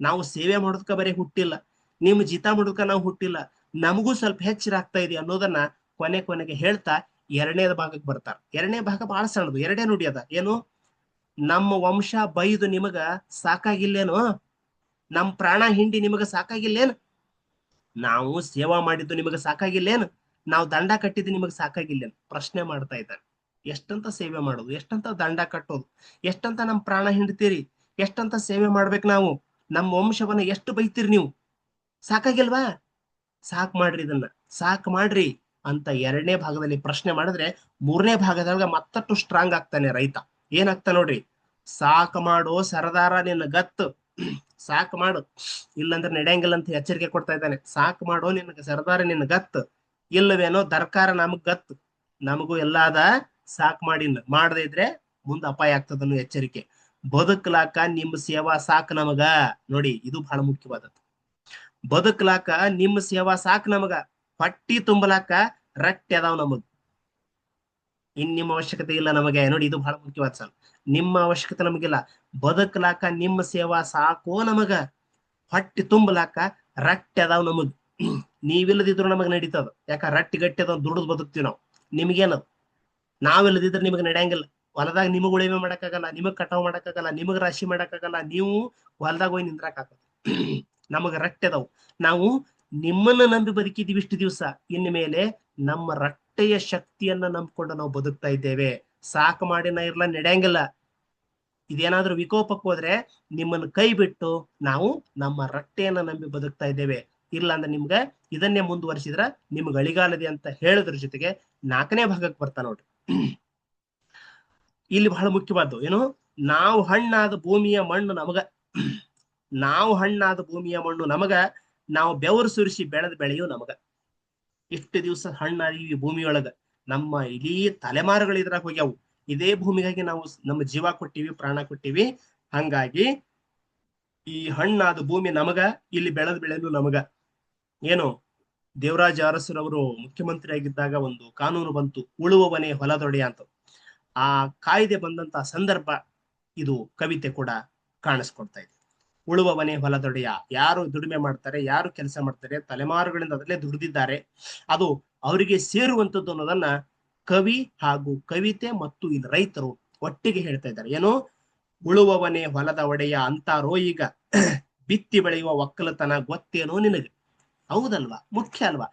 ನಾವು ಸೇವೆ ಮಾಡೋದಕ್ಕ ಬರೀ ಹುಟ್ಟಿಲ್ಲ. ನಿಮ್ ಜಿತ ಮಾಡೋದಕ್ಕ ನಾವು ಹುಟ್ಟಿಲ್ಲ. ನಮಗೂ ಸ್ವಲ್ಪ ಹೆಚ್ಚರಾಗ್ತಾ ಇದೆ ಅನ್ನೋದನ್ನ ಕೊನೆ ಕೊನೆಗೆ ಹೇಳ್ತಾ ಎರಡನೇ ಭಾಗಕ್ಕೆ ಬರ್ತಾರ. ಎರಡನೇ ಭಾಗ ಬಹಳ ಸಣ್ಣದು. ಎರಡೇ ನುಡಿ ಅದ. ಏನು? ನಮ್ಮ ವಂಶ ಬೈದು ನಿಮಗ ಸಾಕಾಗಿಲ್ಲೇನು? ನಮ್ ಪ್ರಾಣ ಹಿಂಡಿ ನಿಮಗ ಸಾಕಾಗಿಲ್ಲೇನು? ನಾವು ಸೇವಾ ಮಾಡಿದ್ದು ನಿಮಗ ಸಾಕಾಗಿಲ್ಲೇನು? ನಾವು ದಂಡ ಕಟ್ಟಿದ್ದು ನಿಮಗೆ ಸಾಕಾಗಿಲ್ಲೇನು? ಪ್ರಶ್ನೆ ಮಾಡ್ತಾ ಇದ್ದಾನೆ ಎಷ್ಟಂತ ಸೇವೆ ಮಾಡೋದು? ಎಷ್ಟಂತ ದಂಡ ಕಟ್ಟೋದು? ಎಷ್ಟಂತ ನಮ್ ಪ್ರಾಣ ಹಿಂಡ್ತೀರಿ? ಎಷ್ಟಂತ ಸೇವೆ ಮಾಡ್ಬೇಕು ನಾವು? ನಮ್ಮ ವಂಶವನ್ನ ಎಷ್ಟು ಬೈತೀರಿ ನೀವು? ಸಾಕಾಗಿಲ್ವಾ? ಸಾಕ್ ಮಾಡ್ರಿ ಇದನ್ನ. ಸಾಕ್ ಮಾಡ್ರಿ ಅಂತ ಎರಡನೇ ಭಾಗದಲ್ಲಿ ಪ್ರಶ್ನೆ ಮಾಡಿದ್ರೆ ಮೂರನೇ ಭಾಗದೊಳಗ ಮತ್ತಷ್ಟು ಸ್ಟ್ರಾಂಗ್ ಆಗ್ತಾನೆ ರೈತ. ಏನಾಗ್ತಾ ನೋಡ್ರಿ? ಸಾಕ್ ಮಾಡೋ ಸರದಾರ ನಿನ್ನ ಗತ್ತು. ಸಾಕ್ ಮಾಡು. ಇಲ್ಲಂದ್ರೆ ನಡೆಯಂಗಿಲ್ಲ ಅಂತ ಎಚ್ಚರಿಕೆ ಕೊಡ್ತಾ ಇದ್ದಾನೆ. ಸಾಕ್ ಮಾಡು ನಿನ್ನ ಸರ್ದಾರ ನಿನ್ನ ಗತ್ ಇಲ್ಲವೇನೋ ದರ್ಕಾರ ನಮಗ್ ಗತ್ ನಮಗೂ ಎಲ್ಲಾದ ಸಾಕ್ ಮಾಡಿ ಮಾಡದೇ ಇದ್ರೆ ಮುಂದೆ ಅಪಾಯ ಆಗ್ತದನ್ನು ಎಚ್ಚರಿಕೆ. ಬದುಕ್ಲಾಕ ನಿಮ್ಮ ಸೇವಾ ಸಾಕ್ ನಮಗ. ನೋಡಿ, ಇದು ಬಹಳ ಮುಖ್ಯವಾದದ್ದು. ಬದುಕ್ಲಾಕ ನಿಮ್ಮ ಸೇವಾ ಸಾಕ್ ನಮಗ. ಪಟ್ಟಿ ತುಂಬಲಾಕ ರಟ್ಟಿ ಅದಾವ್ ನಮಗ್. ಇನ್ ನಿಮ್ಮ ಅವಶ್ಯಕತೆ ಇಲ್ಲ ನಮಗೆ. ನೋಡಿ, ಇದು ಬಹಳ ಮುಖ್ಯವಾದ ಸರ್ ನಿಮ್ಮ ಅವಶ್ಯಕತೆ ನಮಗಿಲ್ಲ. ಬದುಕ್ಲಾಕ ನಿಮ್ಮ ಸೇವಾ ಸಾಕೋ ನಮಗ. ಹೊಟ್ಟಿ ತುಂಬಲಾಕ ರಟ್ಟಿ ಅದಾವ್ ನಮಗ್ ನೀವಿಲ್ಲದಿದ್ರು ನಮಗ್ ನಡೀತದ. ಯಾಕ ರಟ್ಟಿ ಗಟ್ಟಿ ಅದಾವ ದುಡ್ದು ಬದುಕ್ತಿವಿ ನಾವು. ನಿಮ್ಗೇನದ? ನಾವಿಲ್ಲದಿದ್ರೆ ನಿಮಗ್ ನಡೆಯಂಗಿಲ್ಲ. ಹೊಲದಾಗ ನಿಮಗ್ ಉಳಿಮೆ ಮಾಡಕ್ಕಾಗಲ್ಲ, ನಿಮಗ್ ಕಟಾವ್ ಮಾಡಕ್ಕಾಗಲ್ಲ, ನಿಮಗ್ ರಾಶಿ ಮಾಡಕ್ಕಾಗಲ್ಲ, ನೀವು ಹೊಲದಾಗ ಹೋಗಿ ನಿಂದ್ರಾಕಾಗಲ್ಲ ನಮಗ ರಟ್ಟೆ ಅದಾವು. ನಾವು ನಿಮ್ಮನ್ನ ನಂಬಿ ಬದುಕಿದೀವಿ ಇಷ್ಟು ದಿವಸ. ಇನ್ನು ಮೇಲೆ ನಮ್ಮ ರಟ್ಟೆಯ ಶಕ್ತಿಯನ್ನ ನಂಬ್ಕೊಂಡು ನಾವು ಬದುಕ್ತಾ ಇದ್ದೇವೆ. ಸಾಕು ಮಾಡಿ ನಾ ಇರ್ಲ, ನಡೆಯಂಗಿಲ್ಲ. ಇದೇನಾದ್ರೂ ವಿಕೋಪಕ್ಕೆ ಹೋದ್ರೆ ನಿಮ್ಮನ್ನ ಕೈ ಬಿಟ್ಟು ನಾವು ನಮ್ಮ ರಟ್ಟೆಯನ್ನ ನಂಬಿ ಬದುಕ್ತಾ ಇದ್ದೇವೆ. ಇಲ್ಲ ಅಂದ್ರೆ ನಿಮ್ಗೆ ಇದನ್ನೇ ಮುಂದುವರಿಸಿದ್ರ ನಿಮ್ಗೆ ಅಳಿಗಾಲದೆ ಅಂತ ಹೇಳಿದ್ರ ಜೊತೆಗೆ ನಾಲ್ಕನೇ ಭಾಗಕ್ಕೆ ಬರ್ತಾ ನೋಡ್ರಿ. ಇಲ್ಲಿ ಬಹಳ ಮುಖ್ಯವಾದ್ದು ಏನು? ನಾವು ಹಣ್ಣಾದ ಭೂಮಿಯ ಮಣ್ಣು ನಮಗ. ನಾವು ಹಣ್ಣಾದ ಭೂಮಿಯ ಮಣ್ಣು ನಮಗ, ನಾವು ಬೆವರು ಸುರಿಸಿ ಬೆಳೆದ ಬೆಳೆಯು ನಮಗ. ಇಷ್ಟು ದಿವಸ ಹಣ್ಣಾದೀವಿ ಭೂಮಿಯೊಳಗ ನಮ್ಮ ಇಡೀ ತಲೆಮಾರುಗಳು ಇದ್ರಾಗ ಹೋಗ್ಯಾವು. ಇದೇ ಭೂಮಿಗಾಗಿ ನಾವು ನಮ್ಮ ಜೀವ ಕೊಟ್ಟಿವಿ, ಪ್ರಾಣ ಕೊಟ್ಟಿವಿ. ಹಂಗಾಗಿ ಈ ಹಣ್ಣಾದ ಭೂಮಿ ನಮಗ, ಇಲ್ಲಿ ಬೆಳೆದ ಬೆಳೆಯಲು ನಮಗ. ಏನು? ದೇವರಾಜ ಅರಸರವರು ಮುಖ್ಯಮಂತ್ರಿ ಆಗಿದ್ದಾಗ ಒಂದು ಕಾನೂನು ಬಂತು, ಉಳುವವನೇ ಹೊಲದೊಡೆಯ ಅಂತ. ಆ ಕಾಯ್ದೆ ಬಂದಂತ ಸಂದರ್ಭ ಇದು ಕವಿತೆ ಕೂಡ ಕಾಣಿಸ್ಕೊಡ್ತಾ ಇದೆ. ಉಳುವವನೇ ಹೊಲದೊಡೆಯ, ಯಾರು ದುಡಿಮೆ ಮಾಡ್ತಾರೆ, ಯಾರು ಕೆಲಸ ಮಾಡ್ತಾರೆ, ತಲೆಮಾರುಗಳಿಂದ ಅದರಲ್ಲೇ ದುಡಿದಿದ್ದಾರೆ. ಅದು ಅವರಿಗೆ ಸೇರುವಂತದ್ದು ಅನ್ನೋದನ್ನ ಕವಿ ಹಾಗೂ ಕವಿತೆ ಮತ್ತು ಇಲ್ಲಿ ರೈತರು ಒಟ್ಟಿಗೆ ಹೇಳ್ತಾ ಇದ್ದಾರೆ. ಏನು? ಉಳುವವನೇ ಹೊಲದ ಒಡೆಯ ಅಂತಾರೋ ಈಗ ಬಿತ್ತಿ ಬೆಳೆಯುವ ಒಕ್ಕಲತನ ಗೊತ್ತೇನೋ ನಿನಗೆ? ಹೌದಲ್ವಾ? ಮುಖ್ಯ ಅಲ್ವಾ?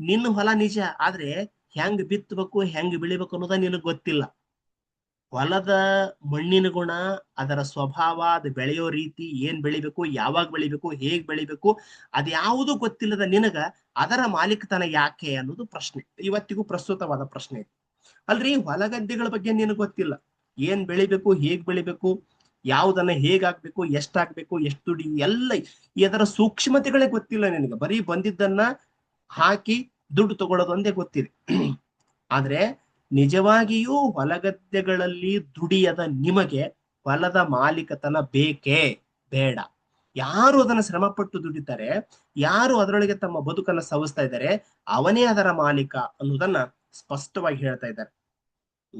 ನಿನ್ನ ಹೊಲ ನಿಜ, ಆದ್ರೆ ಹೆಂಗ್ ಬಿತ್ತಬೇಕು ಹೆಂಗ್ ಬೆಳಿಬೇಕು ಅನ್ನೋದ ನಿನಗ್ ಗೊತ್ತಿಲ್ಲ. ಹೊಲದ ಮಣ್ಣಿನ ಗುಣ, ಅದರ ಸ್ವಭಾವ, ಅದು ಬೆಳೆಯೋ ರೀತಿ, ಏನ್ ಬೆಳಿಬೇಕು, ಯಾವಾಗ ಬೆಳಿಬೇಕು, ಹೇಗ್ ಬೆಳಿಬೇಕು ಅದ್ಯಾವುದು ಗೊತ್ತಿಲ್ಲದ ನಿನಗ ಅದರ ಮಾಲೀಕತನ ಯಾಕೆ ಅನ್ನೋದು ಪ್ರಶ್ನೆ. ಇವತ್ತಿಗೂ ಪ್ರಸ್ತುತವಾದ ಪ್ರಶ್ನೆ ಅಲ್ರಿ, ಹೊಲಗದ್ದೆಗಳ ಬಗ್ಗೆ ನಿನಗೆ ಗೊತ್ತಿಲ್ಲ. ಏನ್ ಬೆಳಿಬೇಕು, ಹೇಗ್ ಬೆಳಿಬೇಕು, ಯಾವ್ದನ್ನ ಹೇಗಾಗ್ಬೇಕು ಎಷ್ಟಾಗ್ಬೇಕು ಎಷ್ಟು ದುಡಿ, ಎಲ್ಲ ಇದರ ಸೂಕ್ಷ್ಮತೆಗಳೇ ಗೊತ್ತಿಲ್ಲ ನಿನಗೆ. ಬರೀ ಬಂದಿದ್ದನ್ನ ಹಾಕಿ ದುಡ್ಡು ತಗೊಳ್ಳೋದೊಂದೇ ಗೊತ್ತಿದೆ. ಆದ್ರೆ ನಿಜವಾಗಿಯೂ ಹೊಲಗದ್ದೆಗಳಲ್ಲಿ ದುಡಿಯದ ನಿಮಗೆ ಹೊಲದ ಮಾಲೀಕತನ ಬೇಕೇ ಬೇಡ. ಯಾರು ಅದನ್ನ ಶ್ರಮಪಟ್ಟು ದುಡಿತಾರೆ, ಯಾರು ಅದರೊಳಗೆ ತಮ್ಮ ಬದುಕನ್ನ ಸವಿಸ್ತಾ ಇದ್ದಾರೆ, ಅವನೇ ಅದರ ಮಾಲೀಕ ಅನ್ನೋದನ್ನ ಸ್ಪಷ್ಟವಾಗಿ ಹೇಳ್ತಾ ಇದ್ದಾರೆ.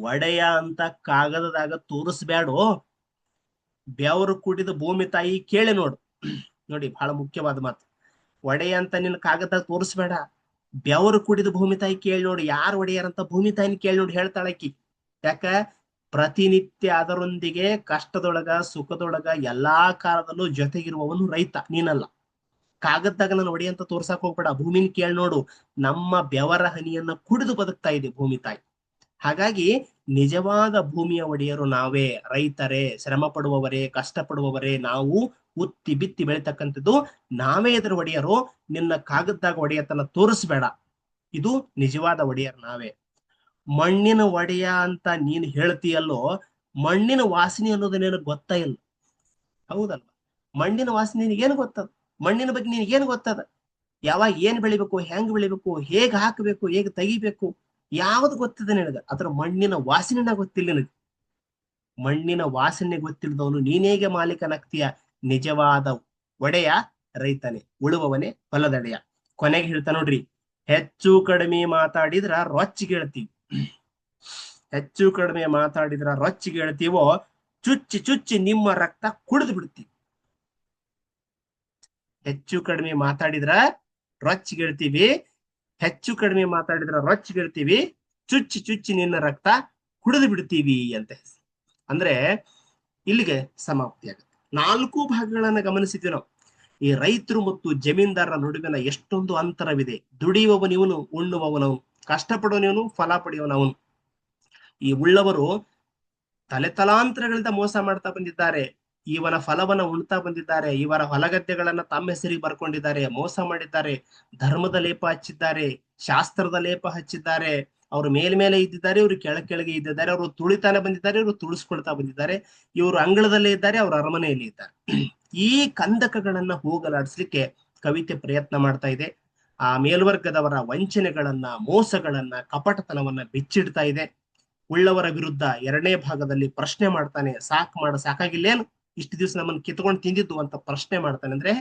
ಒಡೆಯ ಅಂತ ಕಾಗದದಾಗ ತೋರಿಸ್ಬೇಡೋ ಬೆವರು ಕುಡಿದ ಭೂಮಿ ತಾಯಿ ಕೇಳಿ ನೋಡು. ನೋಡಿ, ಬಹಳ ಮುಖ್ಯವಾದ ಮಾತು. ಒಡೆಯ ಅಂತ ನಿನ್ನ ಕಾಗದ ತೋರಿಸ್ಬೇಡ. ಬೆವರು ಕುಡಿದ ಭೂಮಿ ತಾಯಿ ಕೇಳಿ ನೋಡಿ, ಯಾರು ಒಡೆಯರಂತ ಭೂಮಿ ತಾಯಿನ ಕೇಳಿ ನೋಡಿ ಹೇಳ್ತಾಳಕಿ ಯಾಕ? ಪ್ರತಿನಿತ್ಯ ಅದರೊಂದಿಗೆ ಕಷ್ಟದೊಳಗ, ಸುಖದೊಳಗ ಎಲ್ಲಾ ಕಾಲದಲ್ಲೂ ಜೊತೆಗಿರುವವನು ರೈತ, ನೀನಲ್ಲ. ಕಾಗದ್ದಾಗ ನಾನು ಒಡೆಯಂತ ತೋರ್ಸಕ್ ಹೋಗ್ಬೇಡ. ಭೂಮಿನ ಕೇಳಿ ನೋಡು, ನಮ್ಮ ಬೆವರ ಹನಿಯನ್ನ ಕುಡಿದು ಬದುಕ್ತಾ ಇದೆ ಭೂಮಿ ತಾಯಿ. ಹಾಗಾಗಿ ನಿಜವಾದ ಭೂಮಿಯ ಒಡೆಯರು ನಾವೇ. ರೈತರೇ, ಶ್ರಮ ಪಡುವವರೇ, ಕಷ್ಟ ಪಡುವವರೇ, ನಾವು ಉತ್ತಿ ಬಿತ್ತಿ ಬೆಳಿತಕ್ಕಂಥದ್ದು ನಾವೇ ಇದರ ಒಡೆಯರು ನಿನ್ನ ಕಾಗದ್ದಾಗ ಒಡೆಯತನ ತೋರಿಸ್ಬೇಡ. ಇದು ನಿಜವಾದ ಒಡೆಯರ್ ನಾವೇ. ಮಣ್ಣಿನ ಒಡೆಯ ಅಂತ ನೀನ್ ಹೇಳ್ತೀಯಲ್ಲೋ, ಮಣ್ಣಿನ ವಾಸನೆ ಅನ್ನೋದು ನಿನಗೆ ಗೊತ್ತಾ ಇಲ್ಲ? ಹೌದಲ್ವಾ? ಮಣ್ಣಿನ ವಾಸನೆ ನಿನಗೇನು ಗೊತ್ತದ? ಮಣ್ಣಿನ ಬಗ್ಗೆ ನಿನಗೇನು ಗೊತ್ತದ? ಯಾವಾಗ ಏನ್ ಬೆಳಿಬೇಕು, ಹೆಂಗ್ ಬೆಳಿಬೇಕು, ಹೇಗ್ ಹಾಕಬೇಕು, ಹೇಗ್ ತೆಗಿಬೇಕು, ಯಾವ್ದು ಗೊತ್ತಿದೆ ನಿನಗ? ಅದ್ರ ಮಣ್ಣಿನ ವಾಸನೆನ ಗೊತ್ತಿಲ್ಲ ನಿನಗೆ. ಮಣ್ಣಿನ ವಾಸನೆ ಗೊತ್ತಿಲ್ಲದವನು ನೀನೇಗೆ ಮಾಲೀಕನಾಗ್ತೀಯ? ನಿಜವಾದ ಒಡೆಯ ರೈತನೇ, ಉಳುವವನೇ ಹೊಲದಡೆಯ. ಕೊನೆಗೆ ಹೇಳ್ತಾ ನೋಡ್ರಿ, ಹೆಚ್ಚು ಕಡಿಮೆ ಮಾತಾಡಿದ್ರ ರೊಚ್ಚಿಗೆ ಹೇಳ್ತೀವಿ. ಹೆಚ್ಚು ಕಡಿಮೆ ಮಾತಾಡಿದ್ರ ರೊಚ್ಚಿಗೆ ಹೇಳ್ತೀವೋ, ಚುಚ್ಚಿ ಚುಚ್ಚಿ ನಿಮ್ಮ ರಕ್ತ ಕುಡಿದು ಬಿಡ್ತೀವಿ. ಹೆಚ್ಚು ಕಡಿಮೆ ಮಾತಾಡಿದ್ರ ರೊಚ್ಚಿ ಹೇಳ್ತೀವಿ. ಹೆಚ್ಚು ಕಡಿಮೆ ಮಾತಾಡಿದ್ರ ರೊಚ್ಚಿ ಹೇಳ್ತೀವಿ. ಚುಚ್ಚಿ ಚುಚ್ಚಿ ನಿನ್ನ ರಕ್ತ ಕುಡಿದು ಬಿಡ್ತೀವಿ ಅಂತ. ಅಂದ್ರೆ ಇಲ್ಲಿಗೆ ಸಮಾಪ್ತಿ ಆಗುತ್ತೆ. ನಾಲ್ಕು ಭಾಗಗಳನ್ನ ಗಮನಿಸಿದ್ವಿ ನಾವು. ಈ ರೈತರು ಮತ್ತು ಜಮೀನ್ದಾರರ ನಡುವಿನ ಎಷ್ಟೊಂದು ಅಂತರವಿದೆ. ದುಡಿಯುವವನಿವನು ಉಣ್ಣುವವನವನು ಕಷ್ಟಪಡುವವನಿವನು ಫಲ ಪಡೆಯುವನವನು ಈ ಉಳ್ಳವರು ತಲೆ ತಲಾಂತರಗಳಿಂದ ಮೋಸ ಮಾಡ್ತಾ ಬಂದಿದ್ದಾರೆ. ಇವನ ಫಲವನ್ನ ಉಣ್ತಾ ಬಂದಿದ್ದಾರೆ. ಇವರ ಹೊಲಗದ್ದೆಗಳನ್ನ ತಮ್ಮ ಹೆಸರಿಗೆ ಬರ್ಕೊಂಡಿದ್ದಾರೆ. ಮೋಸ ಮಾಡಿದ್ದಾರೆ. ಧರ್ಮದ ಲೇಪ ಹಚ್ಚಿದ್ದಾರೆ. ಶಾಸ್ತ್ರದ ಲೇಪ ಹಚ್ಚಿದ್ದಾರೆ. ಅವರು ಮೇಲ್ಮೇಲೆ ಇದ್ದಿದ್ದಾರೆ, ಇವರು ಕೆಳ ಕೆಳಗೆ ಇದ್ದಿದ್ದಾರೆ, ಅವರು ತುಳಿತಾನೆ ಬಂದಿದ್ದಾರೆ, ಇವರು ತುಳಿಸ್ಕೊಳ್ತಾ ಬಂದಿದ್ದಾರೆ, ಇವರು ಅಂಗಳದಲ್ಲೇ ಇದ್ದಾರೆ, ಅವರು ಅರಮನೆಯಲ್ಲಿ ಇದ್ದಾರೆ. ಈ ಕಂದಕಗಳನ್ನ ಹೋಗಲಾಡಿಸ್ಲಿಕ್ಕೆ ಕವಿತೆ ಪ್ರಯತ್ನ ಮಾಡ್ತಾ ಇದೆ. ಆ ಮೇಲ್ವರ್ಗದವರ ವಂಚನೆಗಳನ್ನ, ಮೋಸಗಳನ್ನ, ಕಪಟತನವನ್ನ ಬಿಚ್ಚಿಡ್ತಾ ಇದೆ. ಉಳ್ಳವರ ವಿರುದ್ಧ ಎರಡನೇ ಭಾಗದಲ್ಲಿ ಪ್ರಶ್ನೆ ಮಾಡ್ತಾನೆ, ಸಾಕ್ ಮಾಡ ಸಾಕಾಗಿಲ್ಲೇನು ಇಷ್ಟು ದಿವಸ ನಮ್ಮನ್ನು ಕಿತ್ಕೊಂಡು ತಿಂದಿದ್ದು ಅಂತ ಪ್ರಶ್ನೆ ಮಾಡ್ತಾನೆ ಅಂದ್ರೆ,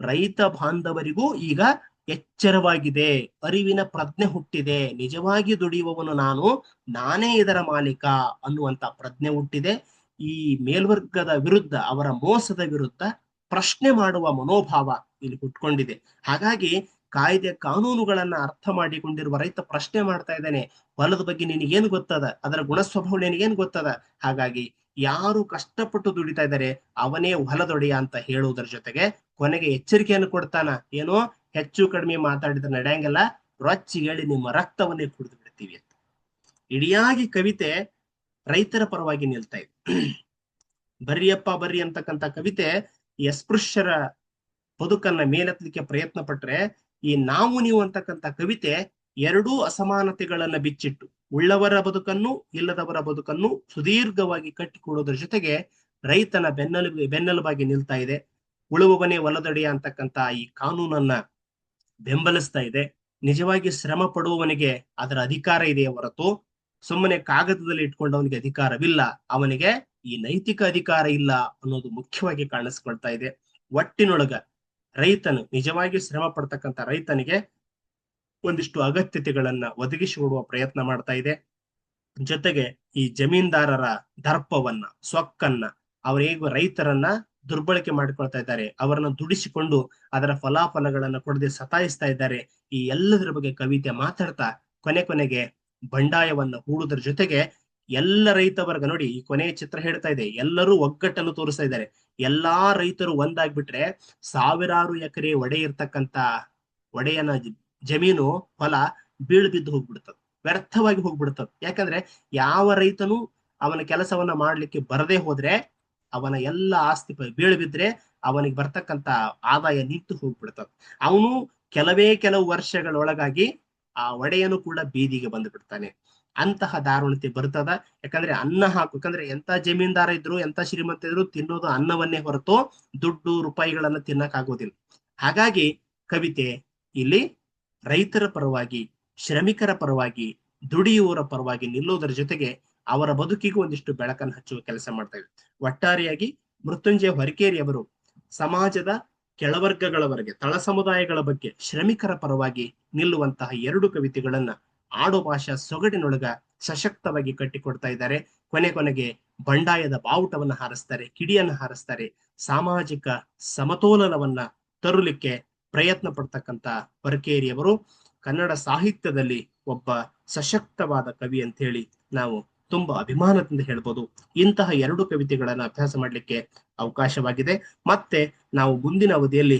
ರೈತ ಬಾಂಧವರಿಗೂ ಈಗ ಎಚ್ಚರವಾಗಿದೆ, ಅರಿವಿನ ಪ್ರಜ್ಞೆ ಹುಟ್ಟಿದೆ, ನಿಜವಾಗಿ ದುಡಿಯುವವನು ನಾನು, ನಾನೇ ಇದರ ಮಾಲೀಕ ಅನ್ನುವಂತ ಪ್ರಜ್ಞೆ ಹುಟ್ಟಿದೆ. ಈ ಮೇಲ್ವರ್ಗದ ವಿರುದ್ಧ, ಅವರ ಮೋಸದ ವಿರುದ್ಧ ಪ್ರಶ್ನೆ ಮಾಡುವ ಮನೋಭಾವ ಇಲ್ಲಿ ಹುಟ್ಕೊಂಡಿದೆ. ಹಾಗಾಗಿ ಕಾಯ್ದೆ ಕಾನೂನುಗಳನ್ನ ಅರ್ಥ ಮಾಡಿಕೊಂಡಿರುವ ರೈತ ಪ್ರಶ್ನೆ ಮಾಡ್ತಾ ಇದ್ದಾನೆ, ಹೊಲದ ಬಗ್ಗೆ ನಿನಗೇನು ಗೊತ್ತದ? ಅದರ ಗುಣಸ್ವಭಾವ ನಿನಗೇನು ಗೊತ್ತದ? ಹಾಗಾಗಿ ಯಾರು ಕಷ್ಟಪಟ್ಟು ದುಡಿತಾ ಇದ್ದಾರೆ, ಅವನೇ ಹೊಲದೊಡೆಯ ಅಂತ ಹೇಳುವುದರ ಜೊತೆಗೆ ಕೊನೆಗೆ ಎಚ್ಚರಿಕೆಯನ್ನು ಕೊಡ್ತಾನ, ಏನೋ ಹೆಚ್ಚು ಕಡಿಮೆ ಮಾತಾಡಿದ್ರೆ ನಡೆಯಂಗಿಲ್ಲ ರೊಚ್ಚಿಗೇಳಿ ನಿಮ್ಮ ರಕ್ತವನ್ನೇ ಕುಡಿದು ಬಿಡ್ತೀವಿ ಅಂತ. ಇಡಿಯಾಗಿ ಕವಿತೆ ರೈತರ ಪರವಾಗಿ ನಿಲ್ತಾ ಇದೆ. ಬರ್ರಿಯಪ್ಪ ಬರ್ರಿ ಅಂತಕ್ಕಂಥ ಕವಿತೆ ಈ ಅಸ್ಪೃಶ್ಯರ ಬದುಕನ್ನ ಮೇಲೆತ್ತಲಿಕ್ಕೆ ಪ್ರಯತ್ನ ಪಟ್ರೆ ಈ ನಾವು ನೀವು ಅಂತಕ್ಕಂಥ ಕವಿತೆ ಎರಡೂ ಅಸಮಾನತೆಗಳನ್ನ ಬಿಚ್ಚಿಟ್ಟು ಉಳ್ಳವರ ಬದುಕನ್ನು ಇಲ್ಲದವರ ಬದುಕನ್ನು ಸುದೀರ್ಘವಾಗಿ ಕಟ್ಟಿಕೊಡೋದ್ರ ಜೊತೆಗೆ ರೈತನ ಬೆನ್ನೆಲುಬು ಬೆನ್ನೆಲುಬಾಗಿ ನಿಲ್ತಾ ಇದೆ. ಉಳುವವನೇ ಒಲದಡಿಯ ಅಂತಕ್ಕಂತ ಈ ಕಾನೂನನ್ನ ಬೆಂಬಲಿಸ್ತಾ ಇದೆ. ನಿಜವಾಗಿ ಶ್ರಮ ಪಡುವವನಿಗೆ ಅದರ ಅಧಿಕಾರ ಇದೆಯೇ ಹೊರತು ಸುಮ್ಮನೆ ಕಾಗದದಲ್ಲಿ ಇಟ್ಕೊಂಡವನಿಗೆ ಅಧಿಕಾರವಿಲ್ಲ. ಅವನಿಗೆ ಈ ನೈತಿಕ ಅಧಿಕಾರ ಇಲ್ಲ ಅನ್ನೋದು ಮುಖ್ಯವಾಗಿ ಕಾಣಿಸ್ಕೊಳ್ತಾ ಇದೆ. ಒಟ್ಟಿನೊಳಗ ರೈತನು ನಿಜವಾಗಿ ಶ್ರಮ ಪಡ್ತಕ್ಕಂಥ ರೈತನಿಗೆ ಒಂದಿಷ್ಟು ಅಗತ್ಯತೆಗಳನ್ನ ಒದಗಿಸಿಕೊಡುವ ಪ್ರಯತ್ನ ಮಾಡ್ತಾ ಇದೆ. ಜೊತೆಗೆ ಈ ಜಮೀನ್ದಾರರ ದರ್ಪವನ್ನ, ಸೊಕ್ಕನ್ನ ಅವರೇಗ ರೈತರನ್ನ ದುರ್ಬಳಕೆ ಮಾಡಿಕೊಳ್ತಾ ಇದ್ದಾರೆ. ಅವರನ್ನು ದುಡಿಸಿಕೊಂಡು ಅದರ ಫಲಾಫಲಗಳನ್ನು ಕೊಡದೆ ಸತಾಯಿಸ್ತಾ ಇದ್ದಾರೆ. ಈ ಎಲ್ಲದರ ಬಗ್ಗೆ ಕವಿತೆ ಮಾತಾಡ್ತಾ ಕೊನೆ ಕೊನೆಗೆ ಬಂಡಾಯವನ್ನ ಹೂಡುವುದರ ಜೊತೆಗೆ ಎಲ್ಲ ರೈತ ವರ್ಗ ನೋಡಿ ಈ ಕೊನೆಯ ಚಿತ್ರ ಹೇಳ್ತಾ ಇದೆ. ಎಲ್ಲರೂ ಒಗ್ಗಟ್ಟನ್ನು ತೋರಿಸ್ತಾ ಇದ್ದಾರೆ. ಎಲ್ಲಾ ರೈತರು ಒಂದಾಗ್ಬಿಟ್ರೆ ಸಾವಿರಾರು ಎಕರೆ ಒಡೆ ಇರ್ತಕ್ಕಂತ ಒಡೆಯನ ಜಮೀನು, ಹೊಲ ಬೀಳು ಬಿದ್ದು ಹೋಗ್ಬಿಡ್ತದೆ. ವ್ಯರ್ಥವಾಗಿ ಹೋಗ್ಬಿಡ್ತದೆ. ಯಾಕಂದ್ರೆ ಯಾವ ರೈತನು ಅವನ ಕೆಲಸವನ್ನ ಮಾಡ್ಲಿಕ್ಕೆ ಬರದೇ ಹೋದ್ರೆ ಅವನ ಎಲ್ಲ ಆಸ್ತಿ ಬೀಳು ಬಿದ್ರೆ ಅವನಿಗೆ ಬರ್ತಕ್ಕಂತ ಆದಾಯ ನಿಂತು ಹೋಗ್ಬಿಡ್ತದೆ. ಅವನು ಕೆಲವೇ ಕೆಲವು ವರ್ಷಗಳೊಳಗಾಗಿ ಆ ಒಡೆಯನು ಕೂಡ ಬೀದಿಗೆ ಬಂದು ಬಿಡ್ತಾನೆ ಅಂತಹ ದಾರುಣತೆ ಬರ್ತದ. ಯಾಕಂದ್ರೆ ಅನ್ನ ಹಾಕು ಎಂತ ಜಮೀನ್ದಾರ ಇದ್ರು ಎಂತ ಶ್ರೀಮಂತ ಇದ್ರು ತಿನ್ನೋದು ಅನ್ನವನ್ನೇ ಹೊರತು ದುಡ್ಡು, ರೂಪಾಯಿಗಳನ್ನ ತಿನ್ನಕ್ ಆಗೋದಿಲ್ಲ ಹಾಗಾಗಿ ಕವಿತೆ ಇಲ್ಲಿ ರೈತರ ಪರವಾಗಿ, ಶ್ರಮಿಕರ ಪರವಾಗಿ, ದುಡಿಯುವವರ ಪರವಾಗಿ ನಿಲ್ಲೋದರ ಜೊತೆಗೆ ಅವರ ಬದುಕಿಗೂ ಒಂದಿಷ್ಟು ಬೆಳಕನ್ನು ಹಚ್ಚುವ ಕೆಲಸ ಮಾಡ್ತಾ ಇದೆ ಒಟ್ಟಾರೆಯಾಗಿ ಮೃತ್ಯುಂಜಯ ಹೊರಕೇರಿ ಅವರು ಸಮಾಜದ ಕೆಳವರ್ಗಗಳವರೆಗೆ, ತಳ ಸಮುದಾಯಗಳ ಬಗ್ಗೆ ಶ್ರಮಿಕರ ಪರವಾಗಿ ನಿಲ್ಲುವಂತಹ ಎರಡು ಕವಿತೆಗಳನ್ನ ಆಡು ಭಾಷಾ ಸೊಗಡಿನೊಳಗ ಸಶಕ್ತವಾಗಿ ಕಟ್ಟಿಕೊಡ್ತಾ ಇದ್ದಾರೆ. ಕೊನೆ ಕೊನೆಗೆ ಬಂಡಾಯದ ಬಾವುಟವನ್ನ ಹಾರಿಸ್ತಾರೆ, ಕಿಡಿಯನ್ನ ಹಾರಿಸ್ತಾರೆ, ಸಾಮಾಜಿಕ ಸಮತೋಲನವನ್ನ ತರುಲಿಕ್ಕೆ ಪ್ರಯತ್ನ ಪಡ್ತಕ್ಕಂತ ಹೊರಕೇರಿಯವರು ಕನ್ನಡ ಸಾಹಿತ್ಯದಲ್ಲಿ ಒಬ್ಬ ಸಶಕ್ತವಾದ ಕವಿ ಅಂತ ಹೇಳಿ ನಾವು ತುಂಬಾ ಅಭಿಮಾನದಿಂದ ಹೇಳ್ಬೋದು. ಇಂತಹ ಎರಡು ಕವಿತೆಗಳನ್ನ ಅಭ್ಯಾಸ ಮಾಡಲಿಕ್ಕೆ ಅವಕಾಶವಾಗಿದೆ. ಮತ್ತೆ ನಾವು ಮುಂದಿನ ಅವಧಿಯಲ್ಲಿ